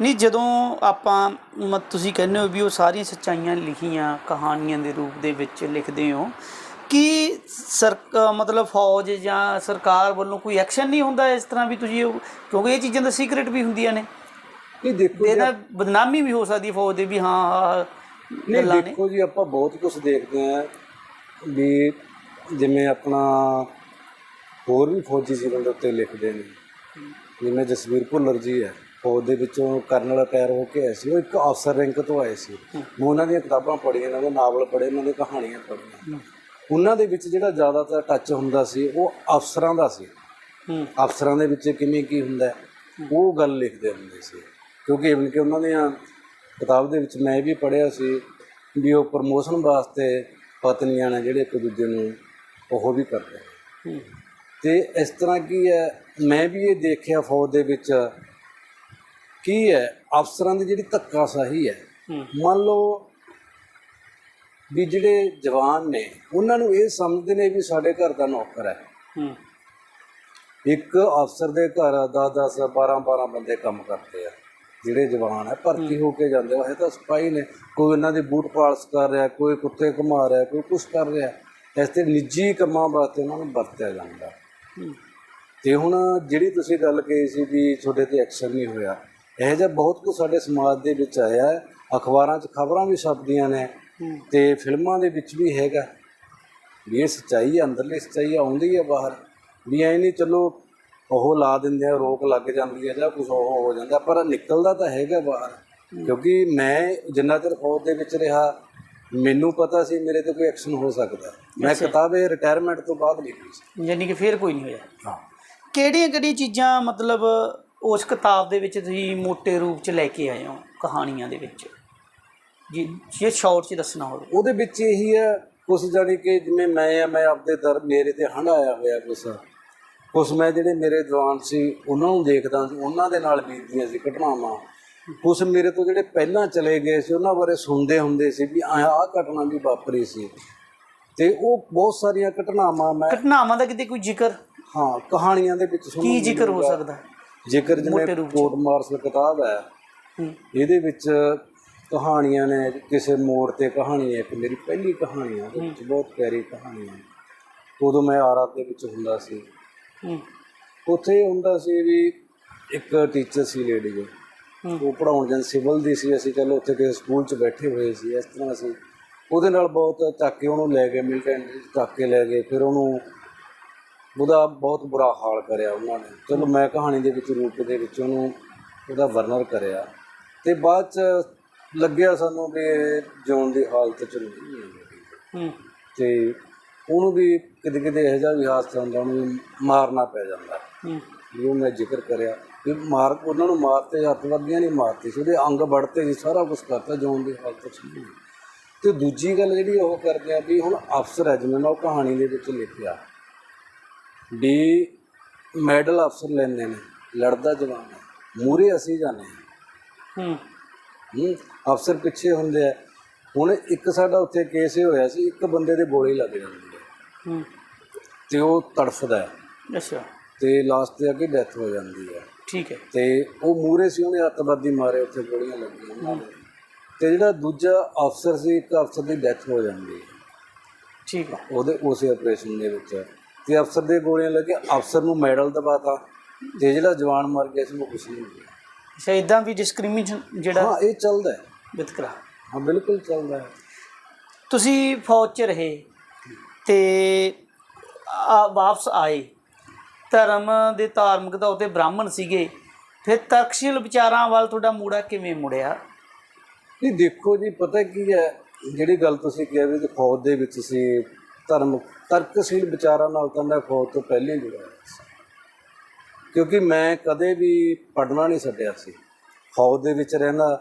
ਨਹੀਂ ਜਦੋਂ ਆਪਾਂ ਮ ਤੁਸੀਂ ਕਹਿੰਦੇ ਹੋ ਵੀ ਉਹ ਸਾਰੀਆਂ ਸੱਚਾਈਆਂ ਲਿਖੀਆਂ ਕਹਾਣੀਆਂ ਦੇ ਰੂਪ ਦੇ ਵਿੱਚ ਲਿਖਦੇ ਹੋ ਕਿ ਸਰ ਮਤਲਬ ਫੌਜ ਜਾਂ ਸਰਕਾਰ ਵੱਲੋਂ ਕੋਈ ਐਕਸ਼ਨ ਨਹੀਂ ਹੁੰਦਾ ਇਸ ਤਰ੍ਹਾਂ ਵੀ ਤੁਸੀਂ ਕਿਉਂਕਿ ਇਹ ਚੀਜ਼ਾਂ ਦਾ ਸੀਕ੍ਰੀਟ ਵੀ ਹੁੰਦੀਆਂ ਨੇ? ਨਹੀਂ ਦੇਖੋ ਇਹਦਾ ਬਦਨਾਮੀ ਵੀ ਹੋ ਸਕਦੀ ਫੌਜ ਦੀ ਵੀ ਹਾਂ ਨਹੀਂ ਦੇਖੋ ਜੀ ਆਪਾਂ ਬਹੁਤ ਕੁਝ ਦੇਖਦੇ ਆਂ ਵੀ ਜਿਵੇਂ ਆਪਣਾ ਹੋਰ ਵੀ ਫੌਜੀ ਜੀਵਨ ਦੇ ਉੱਤੇ ਲਿਖਦੇ ਨੇ। ਜਿਵੇਂ ਜਸਵੀਰ ਭੁੱਲਰ ਜੀ ਹੈ। ਫੌਜ ਦੇ ਵਿੱਚੋਂ ਕਰਨਲ ਰਿਟਾਇਰ ਹੋ ਕੇ ਆਏ ਸੀ ਉਹ ਇੱਕ ਅਫਸਰ ਰੈਂਕ ਤੋਂ ਆਏ ਸੀ। ਮੈਂ ਉਹਨਾਂ ਦੀਆਂ ਕਿਤਾਬਾਂ ਪੜ੍ਹੀਆਂ ਉਹਨਾਂ ਦੇ ਨਾਵਲ ਪੜ੍ਹੇ ਉਹਨਾਂ ਦੀਆਂ ਕਹਾਣੀਆਂ ਪੜ੍ਹੀਆਂ। ਉਹਨਾਂ ਦੇ ਵਿੱਚ ਜਿਹੜਾ ਜ਼ਿਆਦਾਤਰ ਟੱਚ ਹੁੰਦਾ ਸੀ ਉਹ ਅਫਸਰਾਂ ਦਾ ਸੀ। ਅਫਸਰਾਂ ਦੇ ਵਿੱਚ ਕਿਵੇਂ ਕੀ ਹੁੰਦਾ ਉਹ ਗੱਲ ਲਿਖਦੇ ਹੁੰਦੇ ਸੀ। ਕਿਉਂਕਿ ਇਵਨ ਕਿ ਉਹਨਾਂ ਦੀਆਂ ਕਿਤਾਬ ਦੇ ਵਿੱਚ ਮੈਂ ਵੀ ਪੜ੍ਹਿਆ ਸੀ ਵੀ ਉਹ ਪ੍ਰਮੋਸ਼ਨ ਵਾਸਤੇ ਪਤਨੀਆਂ ਨੇ ਜਿਹੜੇ ਇੱਕ ਦੂਜੇ ਨੂੰ ਉਹ ਵੀ ਕਰਦੇ ਤੇ ਇਸ ਤਰ੍ਹਾਂ ਕੀ ਹੈ ਮੈਂ ਵੀ ਇਹ ਦੇਖਿਆ ਫੌਜ ਦੇ ਵਿੱਚ ਕੀ ਹੈ? ਅਫਸਰਾਂ ਦੀ ਜਿਹੜੀ ਧੱਕਾਸ਼ਾਹੀ ਹੈ ਹੂੰ। ਮੰਨ ਲਓ ਵੀ ਜਿਹੜੇ ਜਵਾਨ ਨੇ ਉਹਨਾਂ ਨੂੰ ਇਹ ਸਮਝਦੇ ਨੇ ਵੀ ਸਾਡੇ ਘਰ ਦਾ ਨੌਕਰ ਹੈ। ਇੱਕ ਅਫਸਰ ਦੇ ਘਰ 10 10 12 12 ਬੰਦੇ ਕੰਮ ਕਰਦੇ ਆ ਜਿਹੜੇ ਜਵਾਨ ਹੈ ਭਰਤੀ ਹੋ। ਕੇ ਜਾਂਦੇ ਉਹ ਤਾਂ ਸਿਪਾਹੀ ਨੇ ਕੋਈ ਉਹਨਾਂ ਦੇ ਬੂਟ ਪਾਲਸ ਕਰ ਰਿਹਾ ਕੋਈ ਕੁੱਤੇ ਘੁਮਾ ਰਿਹਾ ਕੋਈ ਕੁਛ ਕਰ ਰਿਹਾ। ਇਸ ਤੇ ਨਿੱਜੀ ਕੰਮਾਂ ਵਾਸਤੇ ਉਹਨਾਂ ਨੂੰ ਵਰਤਿਆ ਜਾਂਦਾ। ਤੇ ਹੁਣ ਜਿਹੜੀ ਤੁਸੀਂ ਗੱਲ ਕਹੀ ਸੀ ਵੀ ਤੁਹਾਡੇ ਤੇ ਐਕਸ਼ਨ ਨਹੀਂ ਹੋਇਆ ਇਹ ਜਿਹਾ ਬਹੁਤ ਕੁਝ ਸਾਡੇ ਸਮਾਜ ਦੇ ਵਿੱਚ ਆਇਆ ਹੈ। ਅਖਬਾਰਾਂ 'ਚ ਖਬਰਾਂ ਵੀ ਛਪਦੀਆਂ ਨੇ ਤੇ ਫਿਲਮਾਂ ਦੇ ਵਿੱਚ ਵੀ ਹੈਗਾ। ਵੀ ਇਹ ਸੱਚਾਈ ਹੈ ਅੰਦਰਲੀ ਸੱਚਾਈ ਆਉਂਦੀ ਹੈ ਬਾਹਰ। ਵੀ ਐ ਨਹੀਂ ਚਲੋ ਉਹ ਲਾ ਦਿੰਦੇ ਆ ਰੋਕ ਲੱਗ ਜਾਂਦੀ ਹੈ ਜਾਂ ਕੁਝ ਉਹ ਹੋ ਜਾਂਦਾ ਪਰ ਨਿਕਲਦਾ ਤਾਂ ਹੈਗਾ ਬਾਹਰ। ਕਿਉਂਕਿ ਮੈਂ ਜਿੰਨਾ ਚਿਰ ਫੌਜ ਦੇ ਵਿੱਚ ਰਿਹਾ ਮੈਨੂੰ ਪਤਾ ਸੀ ਮੇਰੇ ਤੇ ਕੋਈ ਐਕਸ਼ਨ ਹੋ ਸਕਦਾ। ਮੈਂ ਕਿਤਾਬ ਇਹ ਰਿਟਾਇਰਮੈਂਟ ਤੋਂ ਬਾਅਦ ਲਿਖੀ ਸੀ। ਯਾਨੀ ਕਿ ਫੇਰ ਕੋਈ ਨਹੀਂ ਹੋਇਆ। ਹਾਂ। ਕਿਹੜੀਆਂ ਕਿਹੜੀਆਂ ਚੀਜ਼ਾਂ ਮਤਲਬ ਉਸ ਕਿਤਾਬ ਦੇ ਵਿੱਚ ਤੁਸੀਂ ਮੋٹے ਰੂਪ ਚ ਲੈ ਕੇ ਆਏ ਹੋ ਕਹਾਣੀਆਂ ਦੇ ਵਿੱਚ। ਜੀ ਜੇ ਸ਼ਾਰਟ ਚ ਦੱਸਣਾ ਹੋਵੇ। ਉਹਦੇ ਵਿੱਚ ਇਹੀ ਹੈ ਕੁਛ ਜਾਣੀ ਕਿ ਜਿਵੇਂ ਮੈਂ ਆ ਮੈਂ ਆਪਦੇ ਦਰ ਮੇਰੇ ਤੇ ਹੰਡਾਇਆ ਹੋਇਆ ਕੁਛ। ਕੁਛ ਮੈਂ ਜਿਹੜੇ ਮੇਰੇ ਜਵਾਨ ਸੀ ਉਹਨਾਂ ਨੂੰ ਦੇਖਦਾ ਸੀ ਉਹਨਾਂ ਦੇ ਨਾਲ ਬੀਤਦੀਆਂ ਸੀ ਘਟਨਾਵਾਂ। ਕੁਛ ਮੇਰੇ ਤੋਂ ਜਿਹੜੇ ਪਹਿਲਾਂ ਚਲੇ ਗਏ ਸੀ ਉਹਨਾਂ ਬਾਰੇ ਸੁਣਦੇ ਹੁੰਦੇ ਸੀ ਵੀ ਆਹ ਆਹ ਘਟਨਾ ਵੀ ਵਾਪਰੀ ਸੀ। ਤੇ ਉਹ ਬਹੁਤ ਸਾਰੀਆਂ ਘਟਨਾਵਾਂ ਮੈਂ ਘਟਨਾਵਾਂ ਦਾ ਕਿਤੇ ਕੋਈ ਜ਼ਿਕਰ? ਹਾਂ ਕਹਾਣੀਆਂ ਦੇ ਵਿੱਚ ਸੁਣਨ ਕੀ ਜ਼ਿਕਰ ਹੋ। ਸਕਦਾ? ਜ਼ਿਕਰ ਜਿਵੇਂ ਰੂਪ 'ਚ। ਕੋਟ ਮਾਰਸ਼ਲ ਕਿਤਾਬ ਹੈ ਹੂੰ। ਇਹਦੇ ਵਿੱਚ ਕਹਾਣੀਆਂ ਨੇ ਕਿਸੇ ਮੋੜ ਤੇ ਕਹਾਣੀ ਹੈ ਇੱਕ ਮੇਰੀ ਪਹਿਲੀ ਕਹਾਣੀ ਹੈ ਉਹਦੇ ਵਿੱਚ ਬਹੁਤ ਪਿਆਰੀ ਕਹਾਣੀ ਹੈ। ਉਦੋਂ ਮੈਂ ਆਰਾ ਦੇ ਵਿੱਚ ਹੁੰਦਾ ਸੀ। ਹੂੰ। ਉੱਥੇ ਹੁੰਦਾ ਸੀ ਵੀ ਇੱਕ ਟੀਚਰ ਸੀ ਲੇਡੀ ਜੋ। ਹੂੰ। ਉਹ ਪੜਾਉਣ ਜਾਂ ਸਿਵਲ ਦੀ ਸੀ ਅਸੀਂ ਚਲੋ ਉੱਥੇ ਕਿਸੇ ਸਕੂਲ 'ਚ ਬੈਠੇ ਹੋਏ ਸੀ ਇਸ ਤਰ੍ਹਾਂ ਅਸੀਂ ਉਹਦੇ ਨਾਲ ਬਹੁਤ ਚੱਕ ਕੇ ਉਹਨੂੰ ਲੈ ਗਏ ਮਿਲਟੈਂਟ ਚੱਕ ਕੇ ਲੈ ਗਏ ਫਿਰ ਉਹਨੂੰ ਉਹਦਾ ਬਹੁਤ ਬੁਰਾ ਹਾਲ ਕਰਿਆ ਉਹਨਾਂ ਨੇ। ਚਲੋ ਮੈਂ ਕਹਾਣੀ ਦੇ ਵਿੱਚ ਰੂਪ ਦੇ ਵਿੱਚ ਉਹਨੂੰ ਉਹਦਾ ਵਰਣਨ ਕਰਿਆ। ਤੇ ਬਾਅਦ ਚ ਲੱਗਿਆ ਸਾਨੂੰ ਵੀ ਇਹ ਜਿਉਣ ਦੀ ਹਾਲਤ ਚ ਨਹੀਂ ਹੈ। ਹੂੰ। ਤੇ ਉਹਨੂੰ ਵੀ ਕਿਤੇ ਕਿਤੇ ਇਹੋ ਜਿਹਾ ਵੀ ਹਾਦਸਾ ਹੁੰਦਾ ਉਹਨੂੰ ਮਾਰਨਾ ਪੈ ਜਾਂਦਾ। ਹੂੰ। ਉਹ ਮੈਂ ਜ਼ਿਕਰ ਕਰਿਆ। ਵੀ ਮਾਰ ਉਹਨਾਂ ਨੂੰ ਮਾਰਤੇ ਅੱਤਵਾਦੀਆਂ ਨਹੀਂ ਮਾਰਤੇ ਸੀ। ਉਹਦੇ ਅੰਗ ਵੜਤੇ ਸੀ ਸਾਰਾ ਕੁਝ ਕਰਤਾ ਜਿਉਣ ਦੀ ਹਾਲਤ ਚ ਨਹੀਂ ਤੇ ਦੂਜੀ ਗੱਲ ਜਿਹੜੀ ਉਹ ਕਰਦੇ ਆ ਵੀ ਹੁਣ ਅਫਸਰ ਹੈ ਜਿਵੇਂ ਮੈਂ ਉਹ ਕਹਾਣੀ ਦੇ ਵਿੱਚ ਲਿਖਿਆ। ਵੀ ਮੈਡਲ ਅਫਸਰ ਲੈਂਦੇ ਨੇ ਲੜਦਾ ਜਵਾਨ ਹੈ ਮੂਰੇ ਅਸੀਂ ਜਾਂਦੇ ਹਾਂ। ਹੂੰ। ਹੂੰ ਅਫਸਰ ਪਿੱਛੇ ਹੁੰਦੇ ਆ। ਹੁਣ ਇੱਕ ਸਾਡਾ ਉੱਥੇ ਕੇਸ ਇਹ ਹੋਇਆ ਸੀ ਇੱਕ ਬੰਦੇ ਦੇ ਗੋਲੀ ਲੱਗ ਜਾਂਦੀ ਹੈ। ਹੂੰ। ਤੇ ਉਹ ਤੜਫਦਾ ਹੈ। ਅੱਛਾ। ਤੇ ਲਾਸਟ ਤੇ ਅੱਗੇ ਡੈਥ ਹੋ ਜਾਂਦੀ ਹੈ। ਠੀਕ ਹੈ। ਤੇ ਉਹ ਮੂਰੇ ਸੀ ਉਹਨੇ ਅੱਤਵਾਦੀ ਮਾਰੇ ਉੱਥੇ ਗੋਲੀਆਂ ਲੱਗੀਆਂ ਤੇ ਜਿਹੜਾ ਦੂਜਾ ਅਫਸਰ ਸੀ ਇੱਕ ਅਫਸਰ ਦੀ ਡੈਥ ਹੋ ਜਾਂਦੀ ਹੈ। ਠੀਕ ਹੈ। ਉਹਦੇ ਉਸੇ ਆਪਰੇਸ਼ਨ ਦੇ ਵਿੱਚ। ਤੇ ਅਫਸਰ ਦੇ ਗੋਲੀਆਂ ਲੱਗੇ ਅਫਸਰ ਨੂੰ ਮੈਡਲ ਦਵਾਤਾ। ਤੇ ਜਿਹੜਾ ਜਵਾਨ ਮਰ ਗਿਆ ਸੀ ਉਹ ਕੁਛ ਨਹੀਂ ਹੋਇਆ। ਅੱਛਾ ਇਦਾਂ ਵੀ ਡਿਸਕ੍ਰਿਮੀਨੇਸ਼ਨ ਜਿਹੜਾ ਹਾਂ ਇਹ ਚੱਲਦਾ ਹੈ। ਵਿਤਕਰਾ। ਹਾਂ ਬਿਲਕੁਲ ਚੱਲਦਾ ਹੈ। ਤੁਸੀਂ ਫੌਜ 'ਚ ਰਹੇ ਤੇ ਆ ਵਾਪਸ ਆਏ। ਧਰਮ ਦੇ ਧਾਰਮਿਕਤਾ ਉਤੇ ਬ੍ਰਾਹਮਣ ਸੀਗੇ। ਫਿਰ ਤਰਕਸ਼ੀਲ ਵਿਚਾਰਾਂ ਵੱਲ ਤੁਹਾਡਾ ਮੂੜਾ ਕਿਵੇਂ ਮੁੜਿਆ? ਨਹੀਂ ਦੇਖੋ ਜੀ ਪਤਾ ਕੀ ਹੈ? ਜਿਹੜੀ ਗੱਲ ਤੁਸੀਂ ਕਿਹਾ ਵੀ ਫੌਜ ਦੇ ਵਿੱਚ ਸੀ ਧਰਮ ਤਰਕਸ਼ੀਲ ਵਿਚਾਰਾਂ ਨਾਲ ਤਾਂ ਮੈਂ ਫੌਜ ਤੋਂ ਪਹਿਲਾਂ ਹੀ ਜੁੜਿਆ ਹੋਇਆ ਸੀ। ਕਿਉਂਕਿ ਮੈਂ ਕਦੇ ਵੀ ਪੜ੍ਹਨਾ ਨਹੀਂ ਛੱਡਿਆ ਸੀ। ਫੌਜ ਦੇ ਵਿੱਚ ਰਹਿਣਾ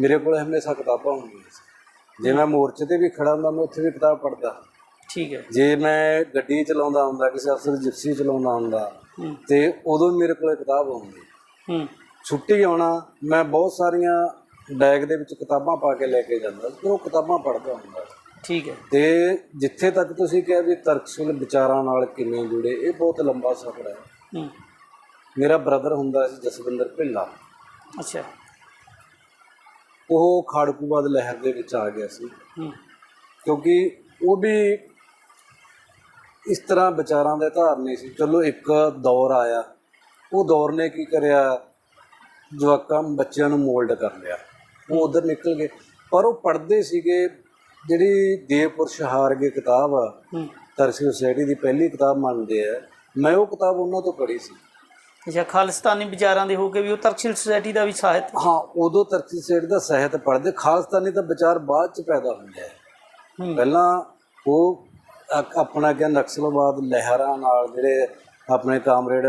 ਮੇਰੇ ਕੋਲ ਹਮੇਸ਼ਾ ਕਿਤਾਬਾਂ ਹੁੰਦੀਆਂ ਸੀ। ਜੇ ਮੈਂ ਮੋਰਚੇ ਤੇ ਵੀ ਖੜਾ ਹੁੰਦਾ ਮੈਂ ਉੱਥੇ ਵੀ ਕਿਤਾਬ ਪੜ੍ਹਦਾ। ਠੀਕ ਹੈ। ਜੇ ਮੈਂ ਗੱਡੀ ਚਲਾਉਂਦਾ ਹੁੰਦਾ ਕਿਸੇ ਅਫਸਰ ਜਿਪਸੀ ਚਲਾਉਂਦਾ ਹੁੰਦਾ ਤੇ ਉਦੋਂ ਵੀ ਮੇਰੇ ਕੋਲ ਕਿਤਾਬ ਹੁੰਦੀ ਹੂੰ। ਛੁੱਟੀ ਆਉਣਾ ਮੈਂ ਬਹੁਤ ਸਾਰੀਆਂ ਬੈਗ ਦੇ ਵਿੱਚ ਕਿਤਾਬਾਂ ਪਾ ਕੇ ਲੈ ਕੇ ਜਾਂਦਾ ਤੇ ਉਹ ਕਿਤਾਬਾਂ ਪੜ੍ਹਦਾ ਹੁੰਦਾ ਠੀਕ ਹੈ। ਤੇ ਜਿੱਥੇ ਤੱਕ ਤੁਸੀਂ ਕਿਹਾ ਵੀ ਤਰਕਸ਼ੀਲ ਵਿਚਾਰਾਂ ਨਾਲ ਕਿਵੇਂ ਜੁੜੇ ਇਹ ਬਹੁਤ ਲੰਬਾ ਸਫ਼ਰ ਹੈ। ਹੂੰ। ਮੇਰਾ ਬ੍ਰਦਰ ਹੁੰਦਾ ਸੀ ਜਸਵਿੰਦਰ ਭਿੱਲਾ। ਅੱਛਾ। ਉਹ ਖਾੜਕੂਬਾਦ ਲਹਿਰ ਦੇ ਵਿੱਚ ਆ ਗਿਆ ਸੀ। ਹੂੰ। ਕਿਉਂਕਿ ਉਹ ਵੀ ਇਸ ਤਰ੍ਹਾਂ ਵਿਚਾਰਾਂ ਦੇ ਧਾਰਨੀ ਸੀ। ਚਲੋ ਇੱਕ ਦੌਰ ਆਇਆ। ਉਹ ਦੌਰ ਨੇ ਕੀ ਕਰਿਆ? ਜਵਾਕਾਂ ਬੱਚਿਆਂ ਨੂੰ ਮੋਲਡ ਕਰ ਲਿਆ। ਉਹ ਉਧਰ ਨਿਕਲ ਗਏ। ਪਰ ਉਹ ਪੜ੍ਹਦੇ ਸੀਗੇ ਜਿਹੜੀ ਦੇਵਪੁਰ ਸ਼ਹਾਰਗੇ ਕਿਤਾਬ ਆ ਤਰਸੀ ਸੋਸਾਇਟੀ ਦੀ ਪਹਿਲੀ ਕਿਤਾਬ ਮੰਨਦੇ ਆ ਮੈਂ ਉਹ ਕਿਤਾਬ ਉਹਨਾਂ ਤੋਂ ਪੜ੍ਹੀ ਸੀ। ਅੱਛਾ ਖਾਲਿਸਤਾਨੀ ਵਿਚਾਰਾਂ ਦੇ ਹੋ ਕੇ ਵੀ ਉਹ ਤਰਕਸ਼ੀਲ ਸੁਸਾਇਟੀ ਦਾ ਵੀ ਸਾਹਿਤ ਹਾਂ? ਉਦੋਂ ਤਰਸੀ ਸੋਸਾਇਟੀ ਦਾ ਸਾਹਿਤ ਪੜ੍ਹਦੇ ਖਾਲਸਤਾਨੀ ਤਾਂ ਵਿਚਾਰ ਬਾਅਦ ਚ ਪੈਦਾ ਹੁੰਦੇ ਹੂੰ। ਪਹਿਲਾਂ ਉਹ ਆਪਣਾ ਕਿ ਨਕਸਲਵਾਦ ਲਹਿਰਾਂ ਨਾਲ ਜਿਹੜੇ ਆਪਣੇ ਕਾਮਰੇਡ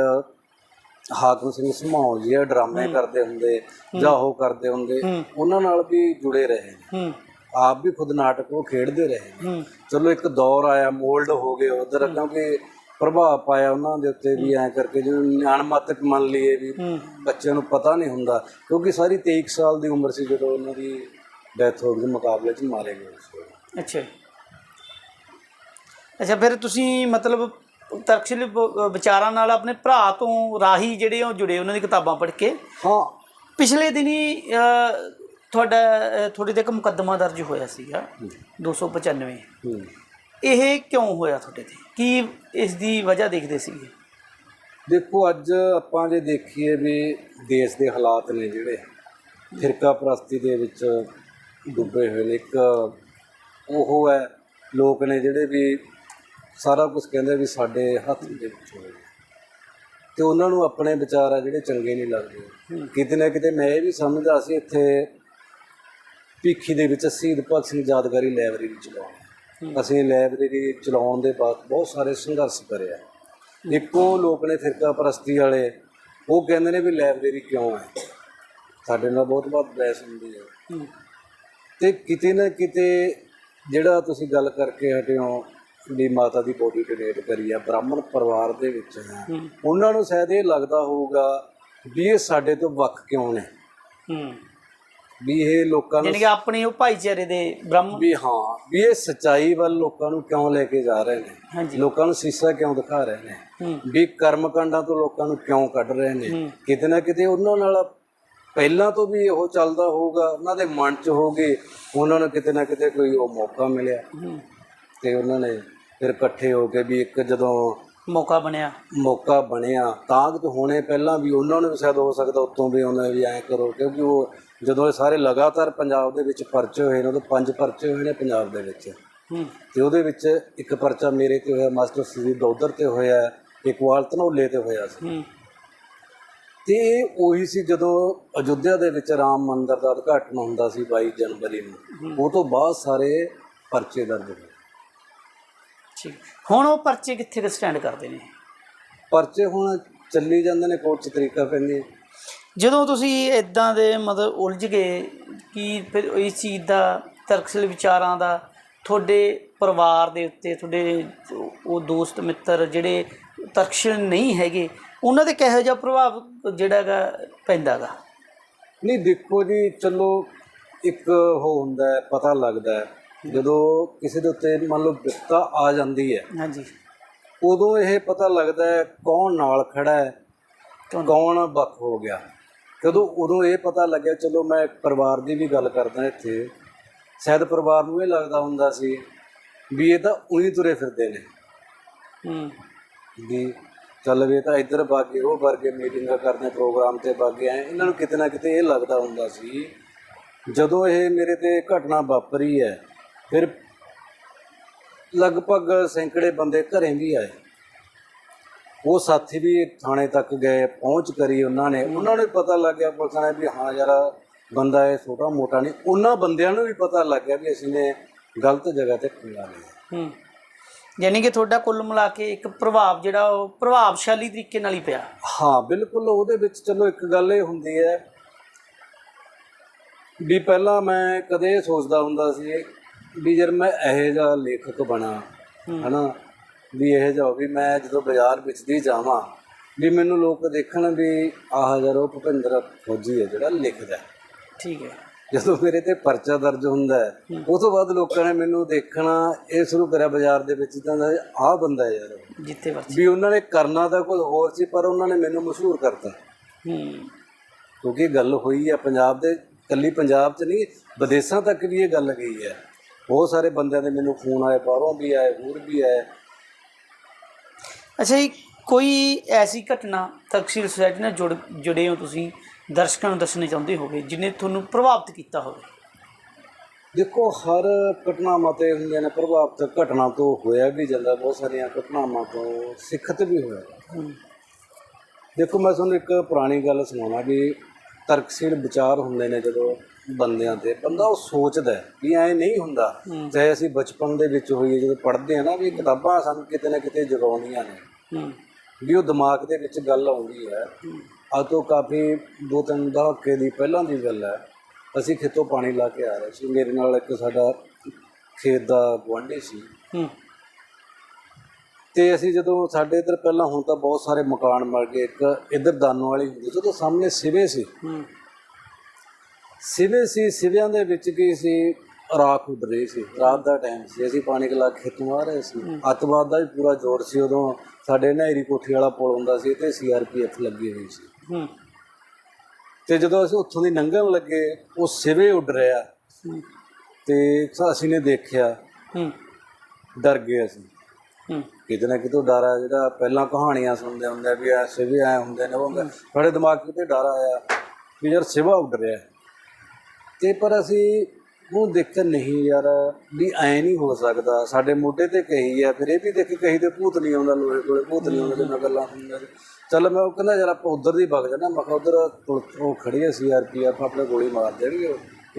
ਹਾਕਮ ਸਿੰਘ ਸਮਾਉ ਜੀ ਆ ਡਰਾਮੇ ਕਰਦੇ ਹੁੰਦੇ ਜਾਂ ਉਹ ਕਰਦੇ ਹੁੰਦੇ। ਉਹਨਾਂ ਨਾਲ ਵੀ ਜੁੜੇ ਰਹੇ ਹੂੰ। ਆਪ ਵੀ ਖੁਦ ਨਾਟਕ ਉਹ ਖੇਡਦੇ ਰਹੇ ਚਲੋ ਇੱਕ ਦੌਰ ਆਇਆ ਮੋਲਡ ਹੋ ਗਏ ਉਧਰ ਕਿਉਂਕਿ ਪ੍ਰਭਾਵ ਪਾਇਆ ਉਹਨਾਂ ਦੇ ਉੱਤੇ ਵੀ ਐਂ ਕਰਕੇ ਜਿਵੇਂ ਨਿਆਣਮਤਕ ਮੰਨ ਲਈਏ ਵੀ ਬੱਚਿਆਂ ਨੂੰ ਪਤਾ ਨਹੀਂ ਹੁੰਦਾ ਕਿਉਂਕਿ ਸਾਰੀ 23 ਕੁ ਸਾਲ ਦੀ ਉਮਰ ਸੀ ਜਦੋਂ ਉਹਨਾਂ ਦੀ ਡੈਥ ਹੋ ਗਈ ਮੁਕਾਬਲੇ 'ਚ ਮਾਰੇ ਗਏ ਸੀ। ਅੱਛਾ। ਅੱਛਾ ਫਿਰ ਤੁਸੀਂ ਮਤਲਬ ਤਰਕਸ਼ੀਲ ਵਿਚਾਰਾਂ ਨਾਲ ਆਪਣੇ ਭਰਾ ਤੋਂ ਰਾਹੀ ਜਿਹੜੇ ਉਹ ਜੁੜੇ ਉਹਨਾਂ ਦੀ ਕਿਤਾਬਾਂ ਪੜ੍ਹ ਕੇ? ਹਾਂ। ਪਿਛਲੇ ਦਿਨੀ ਤੁਹਾਡਾ ਅ, ਤੁਹਾਡੇ ਤੇ ਇੱਕ ਮੁਕੱਦਮਾ ਦਰਜ ਹੋਇਆ ਸੀਗਾ 295 ਹੂੰ। ਇਹ ਕਿਉਂ ਹੋਇਆ ਤੁਹਾਡੇ ਤੇ? ਕੀ ਇਸ ਦੀ ਵਜ੍ਹਾ ਦੇਖਦੇ ਸੀਗੇ? ਦੇਖੋ ਅੱਜ ਆਪਾਂ ਜੇ ਦੇਖੀਏ ਵੀ ਦੇਸ਼ ਦੇ ਹਾਲਾਤ ਨੇ ਜਿਹੜੇ ਫਿਰਕਾ ਪ੍ਰਸਤੀ ਦੇ ਵਿੱਚ ਡੁੱਬੇ ਹੋਏ ਨੇ। ਇੱਕ ਉਹ ਹੈ ਲੋਕ ਨੇ ਜਿਹੜੇ ਵੀ ਸਾਰਾ ਕੁਝ ਕਹਿੰਦੇ ਵੀ ਸਾਡੇ ਹੱਥ ਦੇ ਵਿੱਚ ਹੋਏ ਨੇ। ਤੇ ਉਹਨਾਂ ਨੂੰ ਆਪਣੇ ਵਿਚਾਰ ਆ ਜਿਹੜੇ ਚੰਗੇ ਨਹੀਂ ਲੱਗਦੇ। ਕਿਤੇ ਨਾ ਕਿਤੇ ਮੈਂ ਇਹ ਵੀ ਸਮਝਦਾ ਸੀ ਇੱਥੇ ਭੀਖੀ ਦੇ ਵਿੱਚ ਸ਼ਹੀਦ ਭਗਤ ਸਿੰਘ ਯਾਦਗਾਰੀ ਲਾਇਬ੍ਰੇਰੀ ਚਲਾਉਣੀ ਅਸੀਂ ਲਾਇਬ੍ਰੇਰੀ ਚਲਾਉਣ ਦੇ ਬਾਅਦ ਬਹੁਤ ਸਾਰੇ ਸੰਘਰਸ਼ ਕਰਿਆ ਇੱਕੋ ਲੋਕ ਨੇ ਫਿਰਕਾ ਪ੍ਰਸਤੀ ਵਾਲੇ ਉਹ ਕਹਿੰਦੇ ਨੇ ਵੀ ਲਾਇਬ੍ਰੇਰੀ ਕਿਉਂ ਹੈ? ਸਾਡੇ ਨਾਲ ਬਹੁਤ ਬਹੁਤ ਬਹਿਸ ਹੁੰਦੀ ਹੈ। ਤੇ ਕਿਤੇ ਨਾ ਕਿਤੇ ਜਿਹੜਾ ਤੁਸੀਂ ਗੱਲ ਕਰਕੇ ਹਟੇ ਹੋ ਵੀ ਮਾਤਾ ਦੀ ਬੋਡੀ ਡੋਨੇਟ ਕਰੀ ਆ ਬ੍ਰਾਹਮਣ ਪਰਿਵਾਰ ਦੇ ਵਿੱਚ ਹੈ। ਹੂੰ। ਉਹਨਾਂ ਨੂੰ ਸ਼ਾਇਦ ਇਹ ਲੱਗਦਾ ਹੋਊਗਾ ਵੀ ਇਹ ਸਾਡੇ ਤੋਂ ਵੱਖ ਕਿਉਂ ਨੇ? ਹੂੰ। ਵੀ ਇਹ ਲੋਕਾਂ ਨੂੰ ਯਾਨੀ ਕਿ ਆਪਣੀ ਉਹ ਭਾਈਚਾਰੇ ਦੇ ਬ੍ਰਹਮ ਵੀ ਹਾਂ ਵੀ ਇਹ ਸਚਾਈ ਵੱਲ ਲੋਕਾਂ ਨੂੰ ਕਿਉਂ ਲੈ ਕੇ ਜਾ ਰਹੇ ਨੇ? ਲੋਕਾਂ ਨੂੰ ਸੀਸਾ ਕਿਉਂ ਦਿਖਾ ਰਹੇ ਨੇ? ਵੀ ਕਰਮਕਾਂਡਾਂ ਤੋਂ ਲੋਕਾਂ ਨੂੰ ਕਿਉਂ ਕੱਢ ਰਹੇ ਨੇ। ਕਿਤੇ ਨਾ ਕਿਤੇ ਉਹਨਾਂ ਨਾਲ ਪਹਿਲਾਂ ਤੋਂ ਵੀ ਉਹ ਚੱਲਦਾ ਹੋਊਗਾ ਉਹਨਾਂ ਦੇ ਮਨ 'ਚ ਹੋਗੇ ਉਹਨਾਂ ਨੂੰ ਕਿਤੇ ਨਾ ਕਿਤੇ ਕੋਈ ਉਹ ਮੌਕਾ ਮਿਲਿਆ। ਤੇ ਉਹਨਾਂ ਨੇ ਫਿਰ ਇਕੱਠੇ ਹੋ ਕੇ ਵੀ ਇੱਕ ਜਦੋਂ ਮੌਕਾ ਬਣਿਆ। ਮੌਕਾ ਬਣਿਆ ਤਾਕਤ ਹੋਣੇ ਪਹਿਲਾਂ ਵੀ ਉਹਨਾਂ ਨੂੰ ਵੀ ਸ਼ਾਇਦ ਹੋ ਸਕਦਾ ਉੱਤੋਂ ਵੀ ਉਹਨਾਂ ਵੀ ਐਂ ਕਰੋ ਕਿਉਂਕਿ ਉਹ ਜਦੋਂ ਇਹ ਸਾਰੇ ਲਗਾਤਾਰ ਪੰਜਾਬ ਦੇ ਵਿੱਚ ਪਰਚੇ ਹੋਏ ਨੇ ਉਦੋਂ ਪੰਜ ਪਰਚੇ ਹੋਏ ਨੇ ਪੰਜਾਬ ਦੇ ਵਿੱਚ। ਹੂੰ। ਤੇ ਉਹਦੇ ਵਿੱਚ ਇੱਕ ਪਰਚਾ ਮੇਰੇ ਤੇ ਹੋਇਆ ਮਾਸਟਰ ਸ੍ਰੀ ਦੌਦਰ ਤੇ ਹੋਇਆ ਇੱਕ ਵਾਲ ਧਨੌਲੇ ਤੇ ਹੋਇਆ ਸੀ। ਹੂੰ। ਤੇ ਉਹੀ ਸੀ ਜਦੋਂ ਅਯੁੱਧਿਆ ਦੇ ਵਿੱਚ ਰਾਮ ਮੰਦਿਰ ਦਾ ਉਦਘਾਟਨ ਹੁੰਦਾ ਸੀ 22 ਜਨਵਰੀ ਨੂੰ ਉਹ ਤੋਂ ਬਾਅਦ ਸਾਰੇ ਪਰਚੇ ਦਰਜ ਹੋਏ। ਠੀਕ। ਹੁਣ ਉਹ ਪਰਚੇ ਕਿੱਥੇ ਸਟੈਂਡ ਕਰਦੇ ਨੇ? ਪਰਚੇ ਹੁਣ ਚੱਲੀ ਜਾਂਦੇ ਨੇ ਕੋਰਟ 'ਚ ਤਰੀਕਾ ਪੈਂਦੀ ਜਦੋਂ ਤੁਸੀਂ ਇਦਾਂ ਦੇ ਮਤਲਬ ਉਲਝ ਗਏ ਕਿ ਫਿਰ ਇਸ ਚੀਜ਼ ਦਾ ਤਰਕਸ਼ੀਲ ਵਿਚਾਰਾਂ ਦਾ ਤੁਹਾਡੇ ਪਰਿਵਾਰ ਦੇ ਉੱਤੇ ਤੁਹਾਡੇ ਉਹ ਦੋਸਤ ਮਿੱਤਰ ਜਿਹੜੇ ਤਰਕਸ਼ੀਲ ਨਹੀਂ ਹੈਗੇ ਉਹਨਾਂ ਦੇ ਕਿਹੋ ਜਿਹਾ ਪ੍ਰਭਾਵ ਜਿਹੜਾ ਹੈਗਾ ਪੈਂਦਾਗਾ ਨਹੀਂ ਦੇਖੋ ਜੀ ਚਲੋ ਇੱਕ ਉਹ ਹੁੰਦਾ ਹੈ, ਪਤਾ ਲੱਗਦਾ ਹੈ। ਜਦੋਂ ਕਿਸੇ ਦੇ ਉੱਤੇ ਮੰਨ ਲਓ ਵਿਪਤਾ ਆ ਜਾਂਦੀ ਹੈ ਹਾਂਜੀ। ਉਦੋਂ ਇਹ ਪਤਾ ਲੱਗਦਾ ਹੈ ਕੌਣ ਨਾਲ ਖੜਾ ਹੈ ਕੌਣ ਵੱਖ ਹੋ ਗਿਆ। ਜਦੋਂ ਉਦੋਂ ਇਹ ਪਤਾ ਲੱਗਿਆ ਚਲੋ ਮੈਂ ਪਰਿਵਾਰ ਦੀ ਵੀ ਗੱਲ ਕਰਦਾ ਇੱਥੇ। ਸ਼ਾਇਦ ਪਰਿਵਾਰ ਨੂੰ ਇਹ ਲੱਗਦਾ ਹੁੰਦਾ ਸੀ ਵੀ ਇਹ ਤਾਂ ਉਹੀ ਤੁਰੇ ਫਿਰਦੇ ਨੇ। ਹੂੰ। ਵੀ ਚੱਲ ਵੀ ਇਹ ਤਾਂ ਇੱਧਰ ਬਾਗੇ ਉਹ ਵਰਗੇ ਮੀਟਿੰਗਾਂ ਕਰਦੇ ਪ੍ਰੋਗਰਾਮ ਤੇ ਬਾਗੇ ਆਏ ਇਹਨਾਂ ਨੂੰ ਕਿਤੇ ਨਾ ਕਿਤੇ ਇਹ ਲੱਗਦਾ ਹੁੰਦਾ ਸੀ ਜਦੋਂ ਇਹ ਮੇਰੇ ਤੇ ਘਟਨਾ ਵਾਪਰੀ ਹੈ ਫਿਰ ਲਗਭਗ ਸੈਂਕੜੇ ਬੰਦੇ ਘਰੇ ਵੀ ਆਏ। ਉਹ ਸਾਥੀ ਵੀ ਥਾਣੇ ਤੱਕ ਗਏ ਪਹੁੰਚ ਕਰੀ ਉਹਨਾਂ ਨੇ। ਉਹਨਾਂ ਨੂੰ ਪਤਾ ਲੱਗ ਗਿਆ ਪੁਲਿਸ ਨੇ ਵੀ ਹਾਂ ਯਾਰ ਬੰਦਾ ਇਹ ਛੋਟਾ ਮੋਟਾ ਨਹੀਂ। ਉਹਨਾਂ ਬੰਦਿਆਂ ਨੂੰ ਵੀ ਪਤਾ ਲੱਗ ਗਿਆ ਵੀ ਅਸੀਂ ਨੇ ਗਲਤ ਜਗ੍ਹਾ ਤੇ ਪੰਗਾ ਲਿਆ ਹੂੰ। ਯਾਨੀ ਕਿ ਤੁਹਾਡਾ ਕੁੱਲ ਮਿਲਾ ਕੇ ਇੱਕ ਪ੍ਰਭਾਵ ਜਿਹੜਾ ਉਹ ਪ੍ਰਭਾਵਸ਼ਾਲੀ ਤਰੀਕੇ ਨਾਲ ਹੀ ਪਿਆ। ਹਾਂ ਬਿਲਕੁਲ ਉਹਦੇ ਵਿੱਚ ਚਲੋ ਇੱਕ ਗੱਲ ਇਹ ਹੁੰਦੀ ਹੈ ਵੀ ਪਹਿਲਾਂ ਮੈਂ ਕਦੇ ਸੋਚਦਾ ਹੁੰਦਾ ਸੀ ਵੀ ਜਦ ਮੈਂ ਇਹੋ ਜਿਹਾ ਲੇਖਕ ਬਣਾ ਹਨਾ? ਵੀ ਇਹੋ ਜਿਹਾ ਵੀ ਮੈਂ ਜਦੋਂ ਬਾਜ਼ਾਰ ਵਿੱਚ ਦੀ ਜਾਵਾਂ ਵੀ ਮੈਨੂੰ ਲੋਕ ਦੇਖਣ ਵੀ ਆਹ ਜਰ ਭੁਪਿੰਦਰ ਫੌਜੀ ਹੈ ਜਿਹੜਾ ਲਿਖਦਾ। ਠੀਕ ਹੈ। ਜਦੋਂ ਮੇਰੇ ਤੇ ਪਰਚਾ ਦਰਜ ਹੁੰਦਾ ਹੈ ਉਸ ਤੋਂ ਬਾਅਦ ਲੋਕਾਂ ਨੇ ਮੈਨੂੰ ਦੇਖਣਾ ਇਹ ਸ਼ੁਰੂ ਕਰਿਆ ਬਾਜ਼ਾਰ ਦੇ ਵਿੱਚ ਤਾਂ ਆਹ ਬੰਦਾ ਯਾਰ। ਜਿੱਥੇ ਵਰਤੀ ਵੀ ਉਹਨਾਂ ਨੇ ਕਰਨਾ ਤਾਂ ਕੁਝ ਹੋਰ ਸੀ ਪਰ ਉਹਨਾਂ ਨੇ ਮੈਨੂੰ ਮਸ਼ਹੂਰ ਕਰਤਾ। ਹੂੰ। ਕਿਉਂਕਿ ਗੱਲ ਹੋਈ ਹੈ ਪੰਜਾਬ ਦੇ ਕੱਲੀ ਪੰਜਾਬ 'ਚ ਨਹੀਂ ਵਿਦੇਸ਼ਾਂ ਤੱਕ ਵੀ ਇਹ ਗੱਲ ਗਈ ਹੈ। ਬਹੁਤ ਸਾਰੇ ਬੰਦਿਆਂ ਦੇ ਮੈਨੂੰ ਫੋਨ ਆਏ ਬਾਹਰੋਂ ਵੀ ਆਏ ਹੋਰ ਵੀ ਆਏ। ਅੱਛਾ ਜੀ ਕੋਈ ਐਸੀ ਘਟਨਾ ਤਕਸੀਲ ਸੁਸਾਇਟੀ ਨਾਲ ਜੁੜ ਜੁੜੇ ਹੋ ਤੁਸੀਂ ਦਰਸ਼ਕਾਂ ਨੂੰ ਦੱਸਣਾ ਚਾਹੁੰਦੇ ਹੋਗੇ ਜਿਹਨੇ ਤੁਹਾਨੂੰ ਪ੍ਰਭਾਵਿਤ ਕੀਤਾ ਹੋਵੇ? ਦੇਖੋ ਹਰ ਘਟਨਾਵਾਂ ਤੇ ਹੁੰਦੀਆਂ ਨੇ ਪ੍ਰਭਾਵਿਤ ਘਟਨਾ ਤੋਂ ਹੋਇਆ ਵੀ ਜਾਂਦਾ ਬਹੁਤ ਸਾਰੀਆਂ ਘਟਨਾਵਾਂ ਤੋਂ ਸਿੱਖਤ ਵੀ ਹੋਇਆ। ਦੇਖੋ ਮੈਂ ਤੁਹਾਨੂੰ ਇੱਕ ਪੁਰਾਣੀ ਗੱਲ ਸੁਣਾਉਣਾ ਵੀ ਤਰਕਸ਼ੀਲ ਵਿਚਾਰ ਹੁੰਦੇ ਨੇ ਜਦੋਂ ਬੰਦਿਆਂ ਤੇ ਬੰਦਾ ਉਹ ਸੋਚਦਾ ਹੈ ਵੀ ਐ ਨਹੀਂ ਹੁੰਦਾ। ਚਾਹੇ ਅਸੀਂ ਬਚਪਨ ਦੇ ਵਿੱਚ ਹੋਈਏ ਜਦੋਂ ਪੜ੍ਹਦੇ ਆ ਨਾ ਵੀ ਕਿਤਾਬਾਂ ਸਾਨੂੰ ਕਿਤੇ ਨਾ ਕਿਤੇ ਜਗਾਉਂਦੀਆਂ ਨੇ। ਵੀ ਉਹ ਦਿਮਾਗ ਦੇ ਵਿੱਚ ਗੱਲ ਆਉਂਦੀ ਹੈ। ਅੱਜ ਤੋਂ ਕਾਫੀ ਦੋ ਤਿੰਨ ਦਹਾਕੇ ਦੀ ਪਹਿਲਾਂ ਦੀ ਗੱਲ ਹੈ। ਅਸੀਂ ਖੇਤੋਂ ਪਾਣੀ ਲਾ ਕੇ ਆ ਰਹੇ ਸੀ। ਮੇਰੇ ਨਾਲ ਇੱਕ ਸਾਡਾ ਖੇਤ ਦਾ ਗੁਆਂਢੀ ਸੀ। ਤੇ ਅਸੀਂ ਜਦੋਂ ਸਾਡੇ ਇੱਧਰ ਪਹਿਲਾਂ ਹੁਣ ਤਾਂ ਬਹੁਤ ਸਾਰੇ ਮਕਾਨ ਮਿਲ ਗਏ। ਇੱਕ ਇੱਧਰ ਦਾਨੋ ਵਾਲੀ ਹੁੰਦੀ ਸੀ ਸਾਹਮਣੇ ਸਿਵੇ ਸੀ। ਸਿਵੇ ਸੀ ਸਿਵਿਆਂ ਦੇ ਵਿੱਚ ਕੀ ਸੀ? ਰਾਖ ਉੱਡ ਰਹੀ ਸੀ ਰਾਤ ਦਾ ਟਾਈਮ ਸੀ। ਅਸੀਂ ਪਾਣੀ ਕਲਾ ਖੇਤੋਂ ਆ ਰਹੇ ਸੀ। ਅੱਤਵਾਦ ਦਾ ਵੀ ਪੂਰਾ ਜ਼ੋਰ ਸੀ ਉਦੋਂ। ਸਾਡੇ ਨਹਿਰੀ ਕੋਠੀ ਵਾਲਾ ਪੁਲ ਹੁੰਦਾ ਸੀ ਤੇ ਸੀਆਰਪੀਐਫ ਲੱਗੀ ਹੋਈ ਸੀ। ਤੇ ਜਦੋਂ ਅਸੀਂ ਉੱਥੋਂ ਦੀ ਲੰਘਣ ਲੱਗੇ ਉਹ ਸਿਵੇ ਉੱਡ ਰਿਹਾ। ਤੇ ਅਸੀਂ ਨੇ ਦੇਖਿਆ ਡਰ ਗਏ ਅਸੀਂ। ਕਿਤੇ ਨਾ ਕਿਤੇ ਡਰ ਆ ਜਿਹੜਾ ਪਹਿਲਾਂ ਕਹਾਣੀਆਂ ਸੁਣਦੇ ਹੁੰਦੇ ਵੀ ਐਸੇ ਵੀ ਐ ਹੁੰਦੇ ਨੇ ਉਹ ਸਾਡੇ ਦਿਮਾਗ 'ਚ ਤੇ ਡਰ ਆਇਆ ਵੀ ਯਾਰ ਸਿਵਾ ਉੱਡ ਰਿਹਾ। ਤੇ ਪਰ ਅਸੀਂ ਉਹ ਦੇਖਿਆ ਨਹੀਂ ਯਾਰ ਵੀ ਐ ਨਹੀਂ ਹੋ ਸਕਦਾ। ਸਾਡੇ ਮੋਢੇ ਤੇ ਕਹੀ ਆ ਫਿਰ ਇਹ ਵੀ ਦੇਖ ਕਹੀ ਤੇ ਭੂਤ ਨਹੀਂ ਆਉਂਦਾ ਲੋਹੇ ਕੋਲੇ ਭੂਤ ਨਹੀਂ ਆਉਂਦਾ ਜਿੰਨਾ ਗੱਲਾਂ ਹੁੰਦੀਆਂ। ਚੱਲ ਮੈਂ ਉਹ ਕਹਿੰਦਾ ਯਾਰ ਆਪਾਂ ਉਧਰ ਦੀ ਵਗ ਜਾਣਾ ਮੈਂ ਕਿਹਾ ਉਧਰ ਉਹ ਖੜੀ ਆ ਸੀਆਰਪੀਐਫ ਆਪਣੇ ਗੋਲੀ ਮਾਰ ਦੇਣਗੇ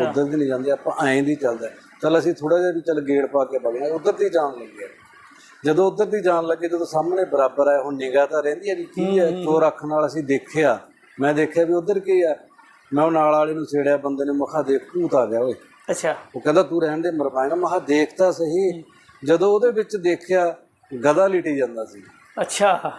ਉਧਰ ਦੀ ਨਹੀਂ ਜਾਂਦੇ ਆਪਾਂ ਐਂ ਦੀ ਚੱਲਦਾ ਚੱਲ ਅਸੀਂ ਥੋੜਾ ਜਿਹਾ ਵੀ ਚੱਲ ਗੇੜ ਪਾ ਕੇ ਵਗ ਜਾਣਾ ਉਧਰ ਦੀ ਜਾਣ ਲੱਗੇ ਜਦੋਂ ਉਧਰ ਦੀ ਜਾਣ ਲੱਗੇ ਜਦੋਂ ਸਾਹਮਣੇ ਬਰਾਬਰ ਆਏ ਹੁਣ ਨਿਗਾਹ ਤਾਂ ਰਹਿੰਦੀ ਹੈ ਵੀ ਕੀ ਹੈ ਚੋਰ ਅੱਖ ਨਾਲ ਅਸੀਂ ਦੇਖਿਆ। ਮੈਂ ਦੇਖਿਆ ਵੀ ਉਧਰ ਕੀ ਆ ਮੈਂ ਉਹ ਨਾਲ ਵਾਲੇ ਨੂੰ ਛੇੜਿਆ ਬੰਦੇ ਨੇ ਮਖਾ ਦੇਖ ਭੂਤ ਆ ਗਿਆ ਓਏ। ਅੱਛਾ। ਉਹ ਕਹਿੰਦਾ ਤੂੰ ਰਹਿਣ ਦੇ ਮਰ ਪਾਏਗਾ। ਮਖਾ ਦੇਖ ਤਾਂ ਸਹੀ ਜਦੋਂ ਉਹਦੇ ਵਿੱਚ ਦੇਖਿਆ ਗਦਾ ਲਿਟੀ ਜਾਂਦਾ ਸੀ। ਅੱਛਾ।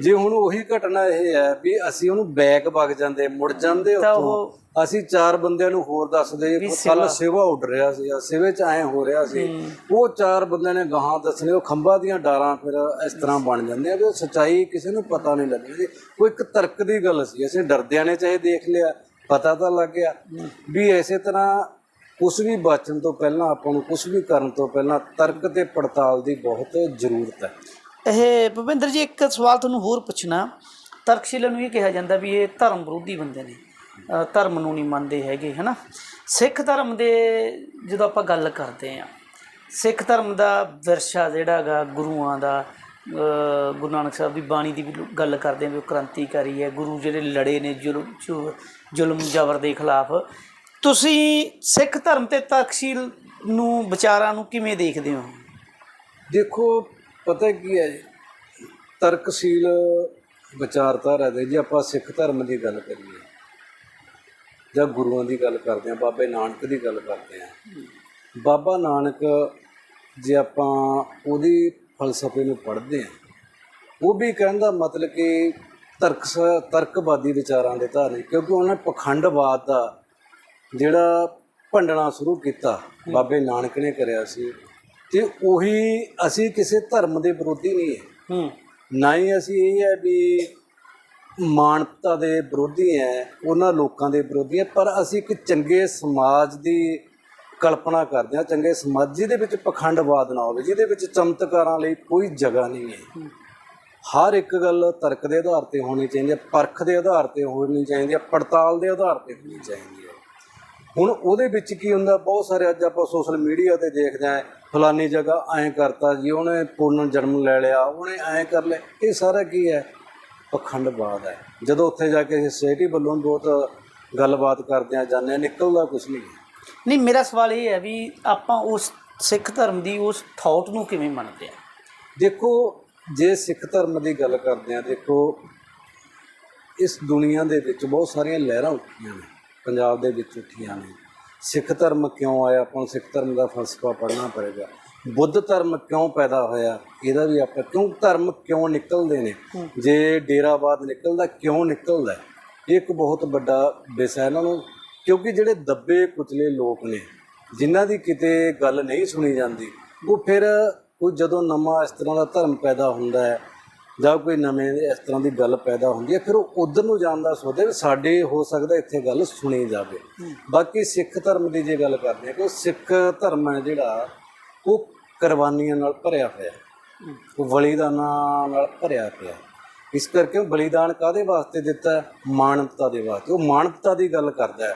ਜੇ ਹੁਣ ਉਹੀ ਘਟਨਾ ਇਹ ਹੈ ਵੀ ਅਸੀਂ ਉਹਨੂੰ ਬੈਕ ਵਗ ਜਾਂਦੇ ਮੁੜ ਜਾਂਦੇ ਉੱਥੋਂ। ਅਸੀਂ ਚਾਰ ਬੰਦਿਆਂ ਨੂੰ ਹੋਰ ਦੱਸਦੇ ਕੱਲ ਸਿਵਾ। ਉੱਡ ਰਿਹਾ ਸੀ ਸਿਵੇ ਚ ਐ ਹੋ ਰਿਹਾ ਸੀ। ਉਹ ਚਾਰ ਬੰਦਿਆਂ ਨੇ ਗਾਹਾਂ ਦੱਸਣੇ ਉਹ ਖੰਭਾਂ ਦੀਆਂ ਡਾਰਾਂ ਫਿਰ ਇਸ ਤਰ੍ਹਾਂ ਬਣ ਜਾਂਦੇ ਆ ਵੀ ਸਚਾਈ ਕਿਸੇ ਨੂੰ ਪਤਾ ਨਹੀਂ ਲੱਗਦੀ ਕੋਈ ਇੱਕ ਤਰਕ ਦੀ ਗੱਲ ਸੀ ਅਸੀਂ ਡਰਦਿਆਂ ਨੇ ਚਾਹੇ ਦੇਖ ਲਿਆ ਪਤਾ ਤਾਂ ਲੱਗ ਗਿਆ ਵੀ ਇਸੇ ਤਰ੍ਹਾਂ ਕੁਝ ਵੀ ਬਚਣ ਤੋਂ ਪਹਿਲਾਂ ਆਪਾਂ ਨੂੰ ਕੁਝ ਵੀ ਕਰਨ ਤੋਂ ਪਹਿਲਾਂ ਤਰਕ ਤੇ ਪੜਤਾਲ ਦੀ ਬਹੁਤ ਜ਼ਰੂਰਤ ਹੈ। ਇਹ ਭੁਪਿੰਦਰ ਜੀ ਇੱਕ ਸਵਾਲ ਤੁਹਾਨੂੰ ਹੋਰ ਪੁੱਛਣਾ। ਤਰਕਸ਼ੀਲ ਨੂੰ ਇਹ ਕਿਹਾ ਜਾਂਦਾ ਵੀ ਇਹ ਧਰਮ ਵਿਰੋਧੀ ਬੰਦੇ ਨੇ। ਧਰਮ ਨੂੰ ਨਹੀਂ ਮੰਨਦੇ ਹੈਗੇ, ਹਨਾ? ਸਿੱਖ ਧਰਮ ਦੇ ਜਦੋਂ ਆਪਾਂ ਗੱਲ ਕਰਦੇ ਆ ਸਿੱਖ ਧਰਮ ਦਾ ਵਿਰਸਾ ਜਿਹੜਾ ਹੈਗਾ ਗੁਰੂਆਂ ਦਾ ਗੁਰੂ ਨਾਨਕ ਸਾਹਿਬ ਦੀ ਬਾਣੀ ਦੀ ਵੀ ਗੱਲ ਕਰਦੇ ਆ ਵੀ ਉਹ ਕ੍ਰਾਂਤੀਕਾਰੀ ਹੈ, ਗੁਰੂ ਜਿਹੜੇ ਲੜੇ ਨੇ ਜ਼ੁਲਮ ਜ਼ੁਲਮ ਜ਼ਬਰ ਦੇ ਖਿਲਾਫ। ਤੁਸੀਂ ਸਿੱਖ ਧਰਮ ਤੇ ਤਰਕਸ਼ੀਲ ਨੂੰ, ਵਿਚਾਰਾਂ ਨੂੰ ਕਿਵੇਂ ਦੇਖਦੇ ਹੋ? ਦੇਖੋ, ਪਤਾ ਕੀ ਹੈ ਤਰਕਸ਼ੀਲ ਵਿਚਾਰਧਾਰਾ ਦੇ ਜੇ ਆਪਾਂ ਸਿੱਖ ਧਰਮ ਦੀ ਗੱਲ ਕਰੀਏ ਜਾਂ ਗੁਰੂਆਂ ਦੀ ਗੱਲ ਕਰਦੇ ਹਾਂ ਬਾਬੇ ਨਾਨਕ ਦੀ ਗੱਲ ਕਰਦੇ ਹਾਂ। ਬਾਬਾ ਨਾਨਕ ਜੇ ਆਪਾਂ ਉਹਦੀ ਫਲਸਫੇ ਨੂੰ ਪੜ੍ਹਦੇ ਹਾਂ ਉਹ ਵੀ ਕਹਿੰਦਾ ਮਤਲਬ ਕਿ ਤਰਕ ਤਰਕਵਾਦੀ ਵਿਚਾਰਾਂ ਦੇ ਧਾਰਨੀ ਕਿਉਂਕਿ ਉਹਨੇ ਪਖੰਡਵਾਦ ਦਾ ਜਿਹੜਾ ਭੰਡਣਾ ਸ਼ੁਰੂ ਕੀਤਾ ਬਾਬੇ ਨਾਨਕ ਨੇ ਕਰਿਆ ਸੀ। ਤੇ ਉਹੀ ਅਸੀਂ ਕਿਸੇ ਧਰਮ ਦੇ ਵਿਰੋਧੀ ਨਹੀਂ ਹੈ। ਹੂੰ। ਨਾ ਹੀ ਅਸੀਂ ਇਹ ਹੈ ਵੀ ਮਾਨਵਤਾ ਦੇ ਵਿਰੋਧੀ ਹੈ ਉਹਨਾਂ ਲੋਕਾਂ ਦੇ ਵਿਰੋਧੀ ਹੈ ਪਰ ਅਸੀਂ ਇੱਕ ਚੰਗੇ ਸਮਾਜ ਦੀ ਕਲਪਨਾ ਕਰਦੇ ਹਾਂ ਚੰਗੇ ਸਮਾਜ ਜਿਹਦੇ ਵਿੱਚ ਪਖੰਡਵਾਦ ਨਾ ਹੋਵੇ ਜਿਹਦੇ ਵਿੱਚ ਚਮਤਕਾਰਾਂ ਲਈ ਕੋਈ ਜਗ੍ਹਾ ਨਹੀਂ ਹੈ। ਹਰ ਇੱਕ ਗੱਲ ਤਰਕ ਦੇ ਆਧਾਰ ਤੇ ਹੋਣੀ ਚਾਹੀਦੀ ਹੈ ਪਰਖ ਦੇ ਆਧਾਰ ਤੇ ਹੋਣੀ ਚਾਹੀਦੀ ਹੈ ਪੜਤਾਲ ਦੇ ਆਧਾਰ ਤੇ ਹੋਣੀ ਚਾਹੀਦੀ ਹੈ। ਹੁਣ ਉਹਦੇ ਵਿੱਚ ਕੀ ਹੁੰਦਾ ਬਹੁਤ ਸਾਰੇ ਅੱਜ ਆਪਾਂ ਸੋਸ਼ਲ ਮੀਡੀਆ ਤੇ ਦੇਖਦੇ ਆਂ ਫਲਾਨੀ ਜਗ੍ਹਾ ਐਂ ਕਰਤਾ ਜੀ ਉਹਨੇ ਪੁਨਰ ਜਨਮ ਲੈ ਲਿਆ ਉਹਨੇ ਐਂ ਕਰ ਲਿਆ ਇਹ ਸਾਰਾ ਕੀ ਹੈ? ਪਖੰਡਵਾਦ ਹੈ। ਜਦੋਂ ਉੱਥੇ ਜਾ ਕੇ ਸੋਸਾਇਟੀ ਵੱਲੋਂ ਬਹੁਤ ਗੱਲਬਾਤ ਕਰਦੇ ਆ ਜਾਂਦੇ ਆ ਨਿਕਲਦਾ ਕੁਝ ਨਹੀਂ ਨਹੀਂ ਮੇਰਾ ਸਵਾਲ ਇਹ ਹੈ ਵੀ ਆਪਾਂ ਉਸ ਸਿੱਖ ਧਰਮ ਦੀ ਉਸ ਥਾਟ ਨੂੰ ਕਿਵੇਂ ਮੰਨਦੇ ਆ ਦੇਖੋ ਜੇ ਸਿੱਖ ਧਰਮ ਦੀ ਗੱਲ ਕਰਦੇ ਆ ਦੇਖੋ ਇਸ ਦੁਨੀਆ ਦੇ ਵਿੱਚ ਬਹੁਤ ਸਾਰੀਆਂ ਲਹਿਰਾਂ ਉੱਠੀਆਂ ਨੇ ਪੰਜਾਬ ਦੇ ਵਿੱਚ ਉੱਠੀਆਂ ਨੇ। ਸਿੱਖ ਧਰਮ ਕਿਉਂ ਆਇਆ? ਆਪਾਂ ਨੂੰ ਸਿੱਖ ਧਰਮ ਦਾ ਫਲਸਫਾ ਪੜ੍ਹਨਾ ਪੜੇਗਾ ਬੁੱਧ ਧਰਮ ਕਿਉਂ ਪੈਦਾ ਹੋਇਆ? ਇਹਦਾ ਵੀ ਆਪਾਂ ਕਿਉਂ ਧਰਮ ਕਿਉਂ ਨਿਕਲਦੇ ਨੇ? ਜੇ ਡੇਰਾਵਾਦ ਨਿਕਲਦਾ ਕਿਉਂ ਨਿਕਲਦਾ? ਇਹ ਇੱਕ ਬਹੁਤ ਵੱਡਾ ਵਿਸ਼ਾ ਇਹਨਾਂ ਨੂੰ ਕਿਉਂਕਿ ਜਿਹੜੇ ਦੱਬੇ ਕੁਚਲੇ ਲੋਕ ਨੇ ਜਿਨ੍ਹਾਂ ਦੀ ਕਿਤੇ ਗੱਲ ਨਹੀਂ ਸੁਣੀ ਜਾਂਦੀ ਉਹ ਫਿਰ ਕੋਈ ਜਦੋਂ ਨਵਾਂ ਇਸ ਤਰ੍ਹਾਂ ਦਾ ਧਰਮ ਪੈਦਾ ਹੁੰਦਾ ਹੈ ਜਾਂ ਕੋਈ ਨਵੇਂ ਇਸ ਤਰ੍ਹਾਂ ਦੀ ਗੱਲ ਪੈਦਾ ਹੁੰਦੀ ਹੈ ਫਿਰ ਉਹ ਉਧਰ ਨੂੰ ਜਾਣ ਦਾ ਸੋਚਦੇ ਵੀ ਸਾਡੇ ਹੋ ਸਕਦਾ ਇੱਥੇ ਗੱਲ ਸੁਣੀ ਜਾਵੇ। ਬਾਕੀ ਸਿੱਖ ਧਰਮ ਦੀ ਜੇ ਗੱਲ ਕਰਦੇ ਹਾਂ ਕਿ ਸਿੱਖ ਧਰਮ ਹੈ ਜਿਹੜਾ ਉਹ ਕੁਰਬਾਨੀਆਂ ਨਾਲ ਭਰਿਆ ਹੋਇਆ ਹੈ। ਉਹ ਬਲੀਦਾਨਾਂ ਨਾਲ ਭਰਿਆ ਪਿਆ ਇਸ ਕਰਕੇ ਉਹ ਬਲੀਦਾਨ ਕਾਦੇ ਵਾਸਤੇ ਦਿੱਤਾ ਮਾਨਵਤਾ ਦੇ ਵਾਸਤੇ। ਉਹ ਮਾਨਵਤਾ ਦੀ ਗੱਲ ਕਰਦਾ ਹੈ।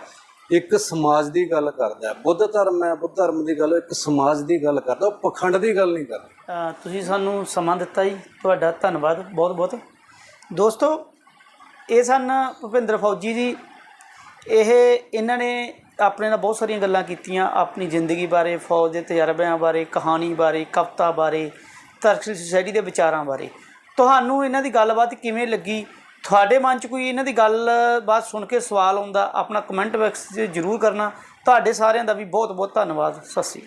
ਇੱਕ ਸਮਾਜ ਦੀ ਗੱਲ ਕਰਦਾ ਬੁੱਧ ਧਰਮ ਹੈ, ਬੁੱਧ ਧਰਮ ਦੀ ਗੱਲ ਇੱਕ ਸਮਾਜ ਦੀ ਗੱਲ ਕਰਦਾ ਉਹ ਪਖੰਡ ਦੀ ਗੱਲ ਨਹੀਂ ਕਰਦਾ। ਤੁਸੀਂ ਸਾਨੂੰ ਸਮਾਂ ਦਿੱਤਾ ਜੀ। ਤੁਹਾਡਾ ਧੰਨਵਾਦ ਬਹੁਤ ਬਹੁਤ। ਦੋਸਤੋ, ਇਹ ਸਨ ਭੁਪਿੰਦਰ ਫੌਜੀ ਜੀ। ਇਹ ਇਹਨਾਂ ਨੇ ਆਪਣੇ ਨਾਲ ਬਹੁਤ ਸਾਰੀਆਂ ਗੱਲਾਂ ਕੀਤੀਆਂ, ਆਪਣੀ ਜ਼ਿੰਦਗੀ ਬਾਰੇ, ਫੌਜ ਦੇ ਤਜਰਬਿਆਂ ਬਾਰੇ, ਕਹਾਣੀ ਬਾਰੇ, ਕਵਿਤਾ ਬਾਰੇ ਤਰਕਸ਼ੀਲ ਸੁਸਾਇਟੀ ਦੇ ਵਿਚਾਰਾਂ ਬਾਰੇ। ਤੁਹਾਨੂੰ ਇਹਨਾਂ ਦੀ ਗੱਲਬਾਤ ਕਿਵੇਂ ਲੱਗੀ? ਤੁਹਾਡੇ ਮਨ 'ਚ ਕੋਈ ਇਹਨਾਂ ਦੀ ਗੱਲਬਾਤ ਸੁਣ ਕੇ ਸਵਾਲ ਆਉਂਦਾ, ਆਪਣਾ ਕਮੈਂਟ ਬਾਕਸ 'ਚ ਜ਼ਰੂਰ ਕਰਨਾ। ਤੁਹਾਡੇ ਸਾਰਿਆਂ ਦਾ ਵੀ ਬਹੁਤ ਬਹੁਤ ਧੰਨਵਾਦ। ਸਤਿ ਸ਼੍ਰੀ ਅਕਾਲ।